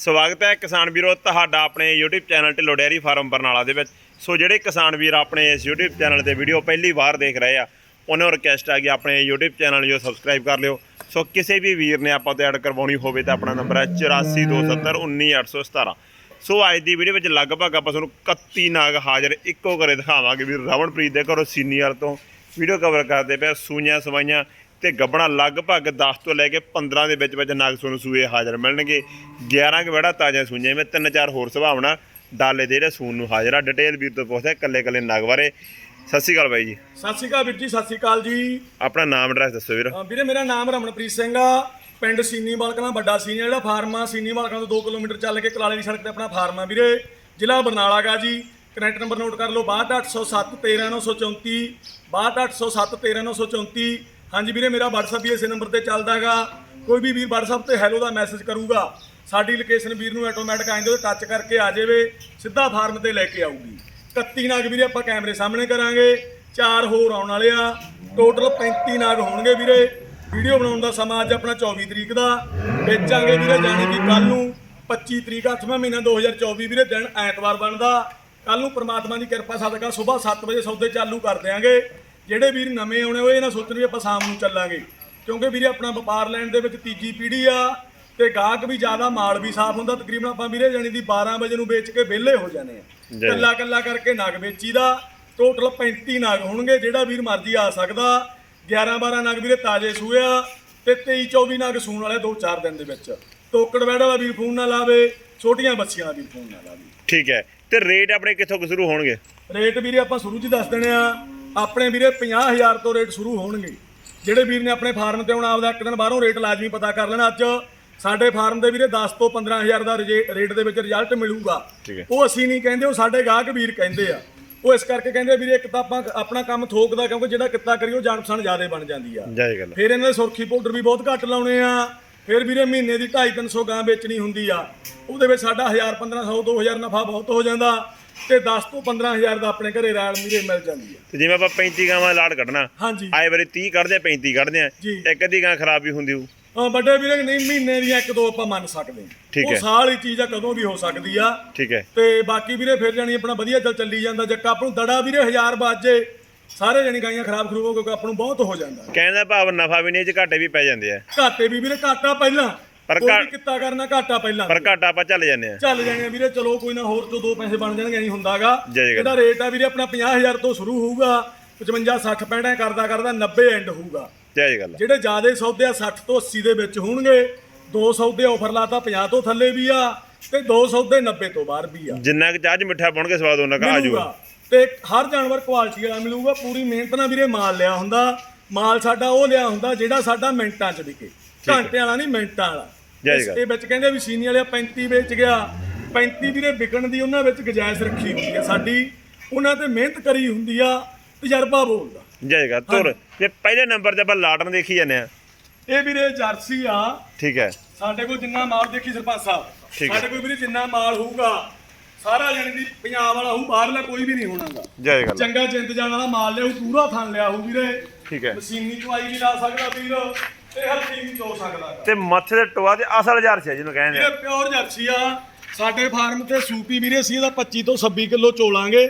ਸਵਾਗਤ ਹੈ ਕਿਸਾਨ ਵੀਰੋ ਤੁਹਾਡਾ ਆਪਣੇ YouTube channel Dhillon dairy farm Barnala ਦੇ ਵਿੱਚ। ਸੋ ਜਿਹੜੇ ਕਿਸਾਨ ਵੀਰ ਆਪਣੇ ਇਸ YouTube ਚੈਨਲ ਤੇ ਵੀਡੀਓ ਪਹਿਲੀ ਵਾਰ ਦੇਖ ਰਹੇ ਆ, ਉਹਨਾਂ ਨੂੰ ਰਿਕਵੈਸਟ ਆ ਕਿ ਆਪਣੇ YouTube ਚੈਨਲ ਨੂੰ ਸਬਸਕ੍ਰਾਈਬ ਕਰ ਲਿਓ। ਸੋ ਕਿਸੇ ਵੀ ਵੀਰ ਨੇ ਆਪਾਂ ਤੋਂ ਐਡ ਕਰਵਾਉਣੀ ਹੋਵੇ ਤਾਂ ਆਪਣਾ ਨੰਬਰ ਹੈ 8427191817 ਸੋ ਅੱਜ ਦੀ ਵੀਡੀਓ ਵਿੱਚ ਲਗਭਗ ਆਪਾਂ ਤੁਹਾਨੂੰ 31 ਨਾਗ ਹਾਜ਼ਰ ਇੱਕੋ ਘਰੇ ਦਿਖਾਵਾਂਗੇ। ਵੀਰ ਰਵਣਪ੍ਰੀਤ ਦੇ ਘਰੋਂ ਸੀਨੀਅਰ ਤੋਂ ਵੀਡੀਓ ਕਵਰ ਕਰਦੇ ਪਏ ਸੂਈਆਂ ਸਵਾਈਆਂ। ਤੇ ਗੱਬਣਾ ਲਗਭਗ 10 ਤੋਂ ਲੈ ਕੇ 15 ਦੇ ਵਿੱਚ ਵਿੱਚ ਨਾਗ ਤੁਹਾਨੂੰ ਸੂਏ ਹਾਜ਼ਰ ਮਿਲਣਗੇ। 11 ਕੁ ਵੜਾ ਤਾਜ਼ਾ ਸੂਈਆਂ ਮੈਂ ਤਿੰਨ ਚਾਰ ਹੋਰ ਸੁਭਾਵਨਾ ਡਾਲੇ ਦੇ ਜਿਹੜੇ ਸੂਨ ਨੂੰ ਹਾਜ਼ਰ ਆ। ਡਿਟੇਲ ਵੀਰ ਤੋਂ ਪੁੱਛਦੇ ਕੱਲੇ ਕੱਲੇ ਨਾਗ ਬਾਰੇ। ਸਤਿ ਸ਼੍ਰੀ ਅਕਾਲ ਬਾਈ ਜੀ। ਸਤਿ ਸ਼੍ਰੀ ਅਕਾਲ ਵੀਰ ਜੀ ਸਤਿ ਸ਼੍ਰੀ ਅਕਾਲ ਜੀ। ਆਪਣਾ ਨਾਮ ਐਡਰੈਸ ਦੱਸੋ ਵੀਰ। ਅਹ ਵੀਰੇ ਮੇਰਾ ਨਾਮ ਰਮਨਪ੍ਰੀਤ ਸਿੰਘ ਆ। ਪਿੰਡ ਸੀਨੀ ਬਾਲਕਣਾ ਵੱਡਾ ਸੀਨੀ ਜਿਹੜਾ ਫਾਰਮ ਆ ਸੀਨੀ ਬਾਲਕਣਾ ਤੋਂ 2 ਕਿਲੋਮੀਟਰ ਚੱਲ ਕੇ ਕਲਾਲੇ ਦੀ ਸੜਕ ਤੇ ਆਪਣਾ ਫਾਰਮ ਆ ਵੀਰੇ। ਜ਼ਿਲ੍ਹਾ ਬਰਨਾਲਾ ਗਾ ਜੀ। ਕਨੈਕਟ ਨੰਬਰ ਨੋਟ ਕਰ ਲਓ 62807 13934 62807 13934 ਹਾਂਜੀ ਵੀਰੇ, ਮੇਰਾ WhatsApp ਵੀ ਇਸੇ ਨੰਬਰ ਤੇ ਚੱਲਦਾ ਹੈਗਾ। ਕੋਈ ਵੀ ਵੀਰ WhatsApp ਤੇ ਹੈਲੋ ਦਾ ਮੈਸੇਜ ਕਰੂਗਾ, ਸਾਡੀ ਲੋਕੇਸ਼ਨ ਵੀਰ ਨੂੰ ਆਟੋਮੈਟਿਕ ਆਇੰਦੇ ਤੇ ਟੱਚ ਕਰਕੇ ਆ ਜਾਵੇ, ਸਿੱਧਾ ਫਾਰਮ ਤੇ ਲੈ ਕੇ ਆਊਗੀ। 31 ਨਾਗ ਵੀਰੇ, ਆਪਾਂ ਕੈਮਰੇ ਸਾਹਮਣੇ ਕਰਾਂਗੇ। ਚਾਰ ਹੋਰ ਆਉਣ ਵਾਲੇ ਆ। ਟੋਟਲ 35 ਨਾਗ ਹੋਣਗੇ ਵੀਰੇ। ਵੀਡੀਓ ਬਣਾਉਣ ਦਾ ਸਮਾਂ ਅੱਜ ਆਪਣਾ 24 ਤਰੀਕ ਦਾ। ਵੇਚਾਂਗੇ ਵੀਰੇ, ਜਾਣੀ ਕਿ ਕੱਲ ਨੂੰ 25 ਤਰੀਕ 8ਵਾਂ ਮਹੀਨਾ 2024 ਵੀਰੇ, ਦਿਨ ਐਤਵਾਰ ਬਣਦਾ। ਕੱਲ ਨੂੰ ਪ੍ਰਮਾਤਮਾ ਦੀ ਕਿਰਪਾ, ਸਦਕਾ ਸਵੇਰ 7 ਵਜੇ ਸੌਦੇ ਚਾਲੂ ਕਰ ਦਿਆਂਗੇ। ਜਿਹੜੇ ਵੀਰ ਨਵੇਂ ਆਉਣੇ ਹੋਏ ਇਹ ਨਾ ਸੋਚਣ ਵੀ ਆਪਾਂ ਸ਼ਾਮ ਨੂੰ ਚੱਲਾਂਗੇ। ਕਿਉਂਕਿ ਵੀਰੇ ਆਪਣਾ ਵਪਾਰ ਲੈਣ ਦੇ ਵਿੱਚ ਤੀਜੀ ਪੀੜ੍ਹੀ ਆ ਤੇ ਗਾਹਕ ਵੀ ਜ਼ਿਆਦਾ ਮਾਲ ਵੀ ਸਾਫ਼ ਹੁੰਦਾ। ਤਕਰੀਬਨ ਆਪਾਂ ਵੀਰੇ ਜਾਣੀ ਦੀ 12 ਵਜੇ ਨੂੰ ਵੇਚ ਕੇ ਵਿਹਲੇ ਹੋ ਜਾਂਦੇ ਆ। ਕੱਲਾ ਕੱਲਾ ਕਰਕੇ ਨਗ ਵੇਚੀ ਦਾ ਟੋਟਲ 35 ਨਗ ਹੋਣਗੇ ਜਿਹੜਾ ਵੀਰ ਮਰਜ਼ੀ ਆ ਸਕਦਾ। 11 12 ਨਗ ਵੀਰੇ ਤਾਜ਼ੇ ਸੂਏ ਆ ਤੇ 23 24 ਨਗ ਸੂਣ ਵਾਲੇ 2-4 ਦਿਨ ਦੇ ਵਿੱਚ। ਤੋਕੜ ਬੈੜ ਵਾਲਾ ਵੀਰ ਫੋਨ ਨਾ ਲਾਵੇ ਛੋਟੀਆਂ ਬੱਚੀਆਂ ਵਾਲਾ ਵੀਰ ਫੋਨ ਨਾ ਲਾਵੇ। ਠੀਕ ਹੈ। ਤੇ ਰੇਟ ਆਪਣੇ ਕਿੱਥੋਂ ਸ਼ੁਰੂ ਹੋਣਗੇ? ਰੇਟ ਵੀਰੇ ਆਪਾਂ ਸ਼ੁਰੂ 'ਚ ਦੱਸ ਦੇਣੇ ਆ। ਆਪਣੇ ਵੀਰੇ 50000 ਤੋਂ ਰੇਟ ਸ਼ੁਰੂ ਹੋਣਗੇ। ਜਿਹੜੇ ਵੀਰ ਨੇ ਆਪਣੇ ਫਾਰਮ ਤੇ ਆਉਣਾ ਆਪਦਾ ਇੱਕ ਦਿਨ ਬਾਹਰੋਂ ਰੇਟ ਲਾਜ਼ਮੀ ਪਤਾ ਕਰ ਲੈਣਾ ਅੱਜ ਸਾਡੇ ਫਾਰਮ ਦੇ ਵੀਰੇ 10 ਤੋਂ 15000 ਦਾ ਰੇਟ ਦੇ ਵਿੱਚ ਰਿਜ਼ਲਟ ਮਿਲੂਗਾ। ਉਹ ਅਸੀਂ ਨਹੀਂ ਕਹਿੰਦੇ ਉਹ ਸਾਡੇ ਗਾਹਕ ਵੀਰ ਕਹਿੰਦੇ ਆ। ਉਹ ਇਸ ਕਰਕੇ ਕਹਿੰਦੇ ਵੀਰੇ ਇੱਕ ਤਾਂ ਆਪਾਂ ਆਪਣਾ ਕੰਮ ਥੋਕ ਦਾ ਕਿਉਂਕਿ ਜਿਹੜਾ ਕਿੱਤਾ ਕਰੀਏ ਉਹ ਜਾਣ ਪਛਾਣ ਜ਼ਿਆਦਾ ਬਣ ਜਾਂਦੀ ਆ। ਫਿਰ ਇਹਨਾਂ ਦੇ ਸੁਰਖੀ ਪਾਊਡਰ ਵੀ ਬਹੁਤ ਘੱਟ ਲਾਉਣੇ ਆ। ਫਿਰ ਵੀਰੇ ਮਹੀਨੇ ਦੀ 2.5 300 ਗਾਂ ਵੇਚਣੀ ਹੁੰਦੀ ਆ। ਉਹਦੇ ਵਿੱਚ ਸਾਡਾ 1000 1500 2000 ਨਫਾ ਬਹੁਤ ਹੋ ਜਾਂਦਾ। ਤੇ 10 ਤੋਂ 15000 ਦਾ ਆਪਣੇ ਘਰੇ ਰਾਲ ਮੀਰੇ ਮਿਲ ਜਾਂਦੀ ਆ ਤੇ ਜਿਵੇਂ ਆਪਾਂ 35 ਗਾਵਾਂ ਲਾੜ ਕੱਢਣਾ ਹਾਂਜੀ। ਆਏ ਵਾਰੀ 30 ਕੱਢਦੇ ਆ 35 ਕੱਢਦੇ ਆ। ਇੱਕ ਅੱਧੀ ਗਾਂ ਖਰਾਬ ਵੀ ਹੁੰਦੀ ਹੋਊ। ਅਹ ਵੱਡੇ ਵੀਰੇ ਨਹੀਂ ਮਹੀਨੇ ਦੀਆਂ ਇੱਕ ਦੋ ਆਪਾਂ ਮੰਨ ਸਕਦੇ ਠੀਕ ਉਹ ਹੈ। ਸਾਲ ਹੀ ਚੀਜ਼ ਆ ਕਦੋਂ ਵੀ ਹੋ ਸਕਦੀ ਆ। ਠੀਕ ਹੈ। ਤੇ ਬਾਕੀ ਵੀਰੇ ਫਿਰ ਜਾਣੀ ਆਪਣਾ ਵਧੀਆ ਚੱਲ ਚੱਲੀ ਜਾਂਦਾ ਜੱਕਾ ਆਪਾਂ ਨੂੰ ਦੜਾ ਵੀਰੇ 1000 ਬਾਜੇ ਸਾਰੇ ਜਣੀ ਗਾਈਆਂ ਖਰਾਬ ਖਰੂਬ ਹੋ ਕਿਉਂਕਿ ਆਪਾਂ ਨੂੰ ਬਹੁਤ ਹੋ ਜਾਂਦਾ। ਕਹਿਣ ਦਾ ਭਾਵ ਨਫਾ ਵੀ ਨਹੀਂ ਚ ਘਾਟੇ ਵੀ ਪੈ ਜਾਂਦੇ ਆ। ਘਾਟੇ ਵੀ ਵੀਰੇ ਘਾਟਾ ਪਹਿਲਾਂ। ਪਰ ਕੋਈ ਘਾ- ਵੀ ਕਿੱਤਾ ਕਰਨਾ ਘਾਟਾ ਪਹਿਲਾਂ ਪਰ ਘਾਟਾ ਆਪਾਂ ਚੱਲ ਜਾਂਦੇ ਆ ਚੱਲ ਜਾਣੇ ਆ ਵੀਰੇ ਚਲੋ ਕੋਈ ਨਾ ਹੋਰ ਤੋਂ ਦੋ ਪੈਸੇ ਬਣ ਜਾਣਗੇ ਨਹੀਂ ਹੁੰਦਾਗਾ। ਜੈ। ਇਹਦਾ ਰੇਟ ਆ ਵੀਰੇ ਆਪਣਾ 50000 ਤੋਂ ਸ਼ੁਰੂ ਹੋਊਗਾ 55 60 ਪੈਣਾ ਕਰਦਾ ਕਰਦਾ 90 ਐਂਡ ਹੋਊਗਾ। ਜੈ ਜੈ ਗੱਲ ਜਿਹੜੇ ਜ਼ਿਆਦੇ ਸੌਦੇ ਆ 60 ਤੋਂ 80 ਦੇ ਵਿੱਚ ਹੋਣਗੇ ਦੋ ਸੌਦੇ ਆਫਰ ਲਾਤਾ 50 ਤੋਂ ਥੱਲੇ ਵੀ ਆ ਤੇ ਦੋ ਸੌਦੇ 90 ਤੋਂ ਬਾਹਰ ਵੀ ਆ। ਜਿੰਨਾ ਕਿ ਚਾਹ ਮਿੱਠਾ ਪਾਉਣਗੇ ਸਵਾਦ ਉਹਨਾਂ ਕਾ ਆਜੂਗਾ ਮਿਲੂਗਾ। ਤੇ ਹਰ ਜਾਨਵਰ ਕੁਆਲਿਟੀ ਵਾਲਾ ਮਿਲੂਗਾ ਪੂਰੀ ਮਿਹਨਤ ਨਾਲ ਵੀਰੇ ਮਾਲ ਲਿਆ ਹੁੰਦਾ। ਮਾਲ ਸਾਡਾ ਉਹ ਲਿਆ ਹੁੰਦਾ ਜਿਹੜਾ ਸਾਡਾ ਮਿੰਟਾਂ 'ਚ ਵਿਕੇ। ਘੰਟਿਆਂ ਵਾਲਾ ਨਹੀਂ ਮਿੰਟਾਂ ਵਾਲਾ। ਜੈ ਇਸ- ਜੈ। ਇਹ ਵਿੱਚ ਕਹਿੰਦੇ ਵੀ ਸੀਨੀ ਵਾਲੇ 35 ਵੇਚ ਗਿਆ। 35 ਵੀਰੇ ਵਿਕਣ ਦੀ ਉਹਨਾਂ ਵਿੱਚ ਗੁੰਜਾਇਸ਼ ਰੱਖੀ ਹੁੰਦੀ ਹੈ ਸਾਡੀ ਉਹਨਾਂ ਤੇ ਮਿਹਨਤ ਕਰੀ ਹੁੰਦੀ ਆ ਤਜਰਬਾ ਬੋਲਦਾ। ਜੈ ਜੈ ਤੁਰ। ਤੇ ਪਹਿਲੇ ਨੰਬਰ ਤੇ ਆਪਾਂ ਲਾਟਨ ਦੇਖੀ ਜਾਂਦੇ ਆ। ਇਹ ਵੀਰੇ ਜਰਸੀ ਆ। ਠੀਕ ਹੈ। ਸਾਡੇ ਕੋਲ ਜਿੰਨਾ ਮਾਲ ਦੇਖੀ ਸਰਪੰਚ ਸਾਹਿਬ ਹੈ। ਸਾਡੇ ਕੋਲ ਵੀਰੇ ਜਿੰਨਾ ਮਾਲ ਹੋਊਗਾ ਸਾਰਾ ਜਣੇ ਦੀ ਪੰਜਾਬ ਵਾਲਾ ਹੋਊ ਬਾਹਰਲਾ ਕੋਈ ਵੀ ਨਹੀਂ ਹੋਣਾਗਾ ਜੈ ਗੱਲ ਚੰਗਾ ਜਿੰਦ ਜਾਣ ਵਾਲਾ ਮਾਲ ਲਿਆਉ ਪੂਰਾ ਥਣ ਲਿਆ ਹੋਊ ਵੀਰੇ। ਠੀਕ ਹੈ। ਮਸ਼ੀਨੀ ਚਵਾਈ ਵੀ ਲਾ ਸਕਦਾ ਵੀਰ। ਤੇ ਹੱਥੀ ਵੀ ਧੋ ਸਕਦਾ ਤੇ ਮੱਥੇ ਦੇ ਟੋਆ ਤੇ ਅਸਲ ਹਜ਼ਾਰ ਸੀ ਜਿਹਨੂੰ ਕਹਿੰਦੇ ਆ। ਪਿਓਰ ਜਰਸੀ ਆ। ਸਾਡੇ ਫਾਰਮ ਤੇ ਸੂਪੀ ਵੀਰੇ ਸੀ ਇਹਦਾ 25 ਤੋਂ 26 ਕਿਲੋ ਚੋਲਾਂਗੇ।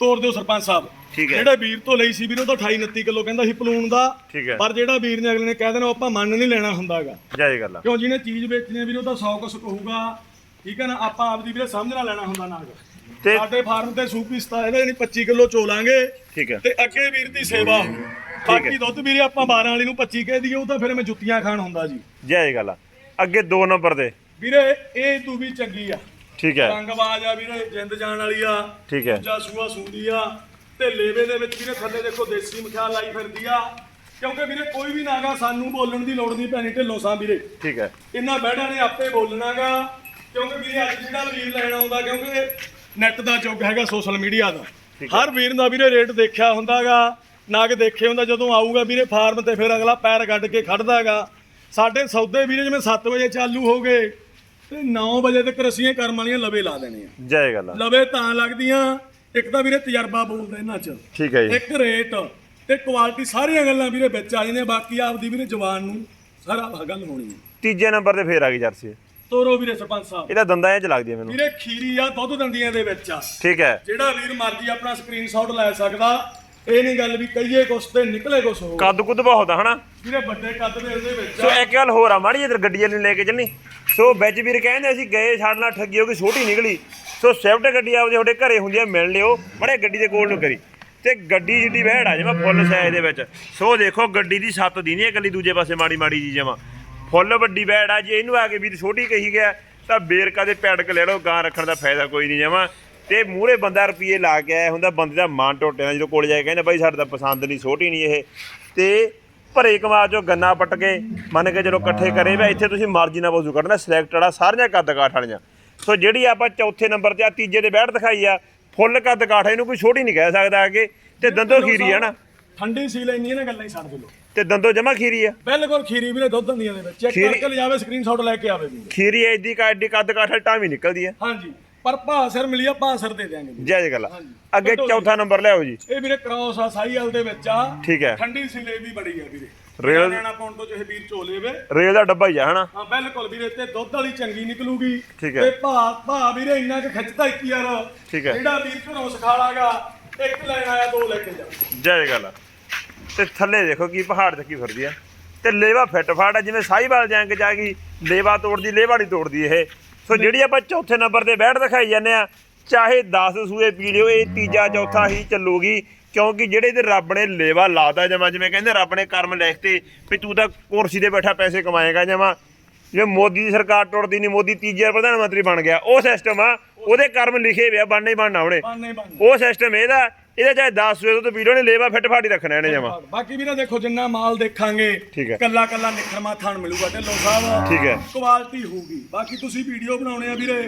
ਤੋੜ ਦਿਓ ਸਰਪੰਚ ਸਾਹਿਬ। ਠੀਕ ਹੈ। ਜਿਹੜੇ ਵੀਰ ਤੋਂ ਲਈ ਸੀ ਵੀਰੇ ਉਹ ਤਾਂ 28 29 ਕਿਲੋ ਕਹਿੰਦਾ ਸੀ ਪਲੂਣ ਦਾ। ਠੀਕ ਹੈ। ਪਰ ਜਿਹੜਾ ਵੀਰ ਨੇ ਅਗਲੇ ਨੇ ਕਹਿ ਦੇਣਾ ਉਹ ਆਪਾਂ ਮੰਨ ਨਹੀਂ ਲੈਣਾ ਹੁੰਦਾਗਾ ਜੈ ਜੈ ਗੱਲ ਕਿਉਂ ਜਿਹਨੇ ਚੀਜ਼ ਵੇਚਣੀ ਆ ਵੀਰੇ ਉਹ ਤਾਂ 100 ਕੁਛ ਕਹੂਗਾ ਠੀਕ ਹੈ ਨਾ? ਆਪਾਂ ਆਪਦੀ ਵੀਰੇ ਸਮਝ ਨਾਲ ਲੈਣਾ ਹੁੰਦਾ ਨਾਗ ਤੇ ਸਾਡੇ ਫਾਰਮ ਤੇ ਸੂਪੀ ਸਤਾ ਇਹਦਾ ਯਾਨੀ 25 ਕਿਲੋ ਚੋਲਾਂਗੇ। ਠੀਕ ਹੈ। ਤੇ ਅੱਗੇ ਵੀਰ ਦੀ ਸੇਵਾ ਹੋਊ। ਬਾਕੀ ਦੁੱਧ ਵੀਰੇ ਆਪਾਂ 12 ਵਾਲੀ ਨੂੰ 25 ਕਹਿ ਦਈਏ ਉਹ ਤਾਂ ਫਿਰ ਮੈਂ ਜੁੱਤੀਆਂ ਖਾਣ ਹੁੰਦਾ ਜੀ। ਜੈ ਜੈ ਗੱਲ ਅੱਗੇ ਦੋ ਨੰਬਰ ਤੇ ਵੀਰੇ ਇਹ ਤੂੰ ਵੀ ਚੰਗੀ ਆ। ਠੀਕ ਹੈ। ਰੰਗਬਾਜ਼ ਆ ਵੀਰੇ ਜਿੰਦ ਜਾਣ ਵਾਲੀ ਆ। ਠੀਕ ਹੈ। ਦੂਜਾ ਸੂਆ ਸੁੰਦੀ ਆ। ਤੇ ਲੇਵੇ ਦੇ ਵਿੱਚ ਵੀਰੇ ਥੱਲੇ ਦੇਖੋ ਦੇਸੀ ਮਖਿਆਲ ਲਾਈ ਫਿਰਦੀ ਆ। ਕਿਉਂਕਿ ਵੀਰੇ ਕੋਈ ਵੀ ਨਾਗਾ ਸਾਨੂੰ ਬੋਲਣ ਦੀ ਲੋੜ ਨਹੀਂ ਪੈਣੀ ਢਿੱਲੋਂ ਸਾਂ ਵੀਰੇ। ਠੀਕ ਹੈ। ਇਹਨਾਂ ਬੈੜਾਂ ਨੇ ਆਪੇ ਬੋਲਣਾਗਾ। ਕਿਉਂਕਿ ਵੀਰੇ ਅੱਜ ਜਿਹੜਾ ਵੀਰ ਲੈਣ ਆਉਂਦਾ ਕਿਉਂਕਿ ਨੈਟ ਦਾ ਯੁੱਗ ਹੈਗਾ ਸੋਸ਼ਲ ਮੀਡੀਆ ਦਾ। ਹਰ ਵੀਰ ਦਾ ਵੀਰੇ ਰੇਟ ਦੇਖਿਆ ਹੁੰਦਾਗਾ। ਨਗ ਦੇਖੇ ਹੁੰਦਾ ਜਦੋਂ ਆਊਗਾ ਵੀਰੇ ਫਾਰਮ ਤੇ ਫਿਰ ਅਗਲਾ ਪੈਰ ਕੱਢ ਕੇ ਖੜਦਾਗਾ। ਸਾਡੇ ਸੌਦੇ ਵੀਰੇ ਜਿਵੇਂ 7 ਵਜੇ ਚਾਲੂ ਹੋ ਗਏ ਤੇ 9 ਵਜੇ ਤੱਕ ਰਸੀਆਂ ਕਰਮ ਵਾਲੀਆਂ ਲਵੇ ਲਾ ਦੇਣੀਆਂ। ਜੈ ਗੱਲ ਲਵੇ ਤਾਂ ਲੱਗਦੀਆਂ ਇੱਕ ਤਾਂ ਵੀਰੇ ਤਜਰਬਾ ਬੋਲਦਾ ਇਹਨਾਂ 'ਚ। ਠੀਕ ਹੈ ਜੀ। ਇੱਕ ਰੇਟ ਤੇ ਕੁਆਲਿਟੀ ਸਾਰੀਆਂ ਗੱਲਾਂ ਵੀਰੇ ਵਿੱਚ ਆ ਜਾਂਦੀਆਂ ਬਾਕੀ ਆਪਦੀ ਵੀਰੇ ਜਵਾਨ ਨੂੰ ਸਾਰਾ ਗੱਲ ਹੋਣੀ ਹੈ ਤੀਜੇ ਨੰਬਰ ਤੇ ਫੇਰ ਆ ਗਈ ਜਰਸੀ। ਤੋਰੋ ਵੀਰੇ ਸਰਪੰਚ ਸਾਹਿਬ। ਇਹਦਾ ਦੰਦਾਂ 'ਚ ਲੱਗਦੀ ਹੈ ਮੈਨੂੰ। ਵੀਰੇ ਖੀਰੀ ਆ ਦੁੱਧ ਦੰਦੀਆਂ ਦੇ ਵਿੱਚ ਆ। ਠੀਕ ਹੈ ਜਿਹੜਾ ਵੀਰ ਮਰਜ਼ੀ ਆਪਣਾ ਸਕਰੀਨਸ਼ਾਟ ਲੈ ਸਕਦਾ ਇਹ ਨਹੀਂ ਗੱਲ ਵੀ ਕਹੀਏ ਕੁਛ ਤੇ ਨਿਕਲੇ ਕੁਛ ਹੋ ਕੱਦ ਕੁੱਦ ਬਹੁਤ ਆ ਹਨਾ? ਵੀਰੇ ਵੱਡੇ ਕੱਦ ਦੇ ਉਹਦੇ ਵਿੱਚ ਸੋ ਆ। ਇੱਕ ਗੱਲ ਹੋਰ ਆ ਮਾੜੀ ਜਿਹੀ ਗੱਡੀ ਵਾਲੀ ਨੂੰ ਲੈ ਕੇ ਚੱਲਣੀ। ਸੋ ਵਿੱਚ ਵੀਰ ਕਹਿੰਦੇ ਅਸੀਂ ਗਏ ਸਾਡੇ ਨਾਲ ਠੱਗੀ ਹੋ ਗਈ ਛੋਟੀ ਨਿਕਲੀ। ਸੋ ਸਵਿਫਟ ਗੱਡੀ ਆਪਦੇ ਤੁਹਾਡੇ ਘਰੇ ਹੁੰਦੀ ਆ ਮਿਲ ਲਿਓ। ਮੜੇ ਗੱਡੀ ਦੇ ਕੋਲ ਨੂੰ ਕਰੀ। ਤੇ ਗੱਡੀ ਜਿੱਡੀ ਵਹਿੜ ਆ ਜਿਵੇਂ ਫੁੱਲ ਸਾਈਜ਼ ਦੇ ਵਿੱਚ। ਸੋ ਦੇਖੋ ਗੱਡੀ ਦੀ ਛੱਤ ਦੀ ਨਹੀਂ ਇਹ ਗੱਲੀ ਦੂਜੇ ਪਾਸੇ ਮਾੜੀ ਮਾੜੀ ਜੀ ਜਮਾ। ਫੁੱਲ ਵੱਡੀ ਵਹਿੜ ਆ ਜੇ ਇਹਨੂੰ ਆ ਕੇ ਵੀਰ ਛੋਟੀ ਕਹੀ ਗਿਆ ਤਾਂ ਬੇਰਕਾ ਦੇ ਪੈਡਕ ਲੈ ਲਓ ਗਾਂ ਰੱਖਣ ਦਾ ਫਾਇਦਾ ਕੋਈ ਨਹੀਂ ਜਮਾ। ਤੇ ਮੂਹਰੇ ਬੰਦਾ ਰੁਪਏ ਲਾ ਕੇ ਆਇਆ ਹੁੰਦਾ ਬੰਦੇ ਦਾ ਮਨ ਟੁੱਟਿਆ ਜਦੋਂ ਕੋਲ ਜਾ ਕੇ ਕਹਿੰਦਾ ਬਾਈ ਸਾਡਾ ਤਾਂ ਪਸੰਦ ਨਹੀਂ ਛੋਟੀ ਨਹੀਂ ਇਹ। ਤੇ ਭਰੇ ਕਮਾ ਚੋਂ ਗੰਨਾ ਪੱਟ ਕੇ ਮੰਨ ਕੇ ਚਲੋ ਇਕੱਠੇ ਕਰੇ ਵੇ ਇੱਥੇ ਤੁਸੀਂ ਮਰਜ਼ੀ ਨਾਲ ਵਜ਼ੂ ਕੱਢਣਾ ਸਿਲੈਕਟ ਵਾਲਾ ਸਾਰੀਆਂ ਕੱਦ ਕਾਠ ਵਾਲੀਆਂ। ਸੋ ਜਿਹੜੀ ਆਪਾਂ ਚੌਥੇ ਨੰਬਰ ਤੇ ਆ ਤੀਜੇ ਤੇ ਬੈਠ ਦਿਖਾਈ ਆ ਫੁੱਲ ਕੱਦ ਕਾਠ ਇਹਨੂੰ ਕੋਈ ਛੋਟੀ ਨਹੀਂ ਕਹਿ ਸਕਦਾ ਅੱਗੇ। ਤੇ ਦੰਦੋ ਖੀਰੀ ਆ ਨਾ। ਠੰਡੀ ਸੀ ਲੈਣੀ ਇਹਨਾਂ ਗੱਲਾਂ ਹੀ ਛੱਡ ਦਿਓ। ਤੇ ਦੰਦੋ ਜਮਾ ਖੀਰੀ ਆ। ਬਿਲਕੁਲ ਖੀਰੀ ਵੀਰੇ ਦੁੱਧ ਦੰਦੀਆਂ ਦੇ ਵਿੱਚ। ਚੈੱਕ ਕਰਕੇ ਲਿਜਾਵੇ ਸਕਰੀਨਸ਼ਾਟ ਲੈ ਕੇ ਆਵੇ ਵੀਰੇ। ਖੀਰੀ ਐਡੀ ਕਾ ਐਡੀ ਕੱਦ ਕਾਠ ਵਾਲੀ ਟਾਵੀ ਨਿਕਲਦੀ ਆ। ਹਾਂਜੀ। ਪਰ ਭਾਸਰ ਮਿਲੀ ਆ ਭਾਸਰ ਦੇ ਦਿਆਂਗੇ ਵੀਰੇ। ਜੈ ਜੈ ਗੱਲ। ਅੱਗੇ ਚੌਥਾ ਨੰਬਰ ਲਿਆਓ ਜੀ। ਇਹ ਵੀਰੇ ਕ੍ਰੋਸ ਆ ਸਾਈਅਲ ਦੇ ਵਿੱਚ ਆ। ਠੀਕ ਹੈ। ਠੰਡੀ ਸਿਲੇ ਵੀ ਬੜੀ ਆ ਵੀਰੇ। ਰੇਲ- ਨਿਆਣਾ ਪਾਉਣ ਤੋਂ ਜਿਹੇ ਵੀਰ ਝੋਲੇ ਵੇ। ਰੇਲ ਦਾ ਡੱਬਾ ਹੀ ਆ ਹਨਾ? ਹਾਂ ਬਿਲਕੁਲ ਵੀਰੇ ਤੇ ਦੁੱਧ ਵਾਲੀ ਚੰਗੀ ਨਿਕਲੂਗੀ। ਠੀਕ ਹੈ। ਤੇ ਭਾ ਭਾ ਵੀਰੇ ਇੰਨਾ ਕੁ ਖਿੱਚਦਾ ਇੱਕ ਯਾਰ। ਠੀਕ ਹੈ। ਜਿਹੜਾ ਵੀਰ ਘਰੋਂ ਸਿਖਾਲਾਗਾ ਇੱਕ ਲੈਣ ਆਇਆ ਦੋ ਲੈ ਕੇ ਜਾ। ਜੈ ਜੈ ਗੱਲ। ਤੇ ਥੱਲੇ ਦੇਖੋ ਕੀ ਪਹਾੜ ਚੱਕੀ ਫਿਰਦੀ ਆ। ਤੇ ਲੇਵਾ ਫਿੱਟ ਫਾੜ ਆ ਜਿਵੇਂ ਸਾਈਵਾਲ ਜੰਗ ਜਾ ਗਈ ਲੇਵਾ ਤੋੜਦੀ ਲੇਵਾ ਨਹੀਂ ਤੋੜਦੀ ਇਹ। ਸੋ ਜਿਹੜੀ ਆਪਾਂ ਚੌਥੇ ਨੰਬਰ ਤੇ ਬੈਠ ਦਿਖਾਈ ਜਾਂਦੇ ਆ ਚਾਹੇ 10 ਸੂਏ ਪੀ ਲਿਓ ਇਹ ਤੀਜਾ ਚੌਥਾ ਹੀ ਚੱਲੂਗੀ ਕਿਉਂਕਿ ਜਿਹੜੇ ਤੇ ਰੱਬ ਨੇ ਲੇਵਾ ਲਾਤਾ ਜਮਾ ਜਿਵੇਂ ਕਹਿੰਦੇ ਰੱਬ ਨੇ ਕਰਮ ਲਿਖਤੇ ਵੀ ਤੂੰ ਤਾਂ ਕੁਰਸੀ ਤੇ ਬੈਠਾ ਪੈਸੇ ਕਮਾਏਗਾ ਜਮਾ। ਜੇ ਮੋਦੀ ਦੀ ਸਰਕਾਰ ਟੁੱਟਦੀ ਨਹੀਂ ਮੋਦੀ ਤੀਜੇ ਪ੍ਰਧਾਨ ਮੰਤਰੀ ਬਣ ਗਿਆ ਉਹ ਸਿਸਟਮ ਆ ਉਹਦੇ ਕਰਮ ਲਿਖੇ ਹੋਏ ਆ ਬਣਨਾ ਹੀ ਬਣਨਾ ਉਹਨੇ। ਬਣ ਉਹ ਸਿਸਟਮ ਇਹਦਾ ਇਹਦੇ ਚਾਹੇ 10 ਸੂਏ ਤੋਂ ਵੀਡੀਓ ਨੇ ਲੇਵਾ ਫਿੱਟ ਫਾੜੀ ਰੱਖਣਾ ਇਹਨੇ ਜਮਾ। ਬਾਕੀ ਵੀਰੇ ਦੇਖੋ ਜਿੰਨਾ ਮਾਲ ਦੇਖਾਂਗੇ ਠੀਕ ਹੈ। ਕੱਲਾ ਕੱਲਾ ਨਿਖਰਮਾ ਥਣ ਮਿਲੂਗਾ ਢਿੱਲੋਂ ਸਾਹਿਬ। ਠੀਕ ਹੈ। ਕੁਆਲਿਟੀ ਹੋਊਗੀ। ਬਾਕੀ ਤੁਸੀਂ ਵੀਡੀਓ ਬਣਾਉਣੇ ਆ ਵੀਰੇ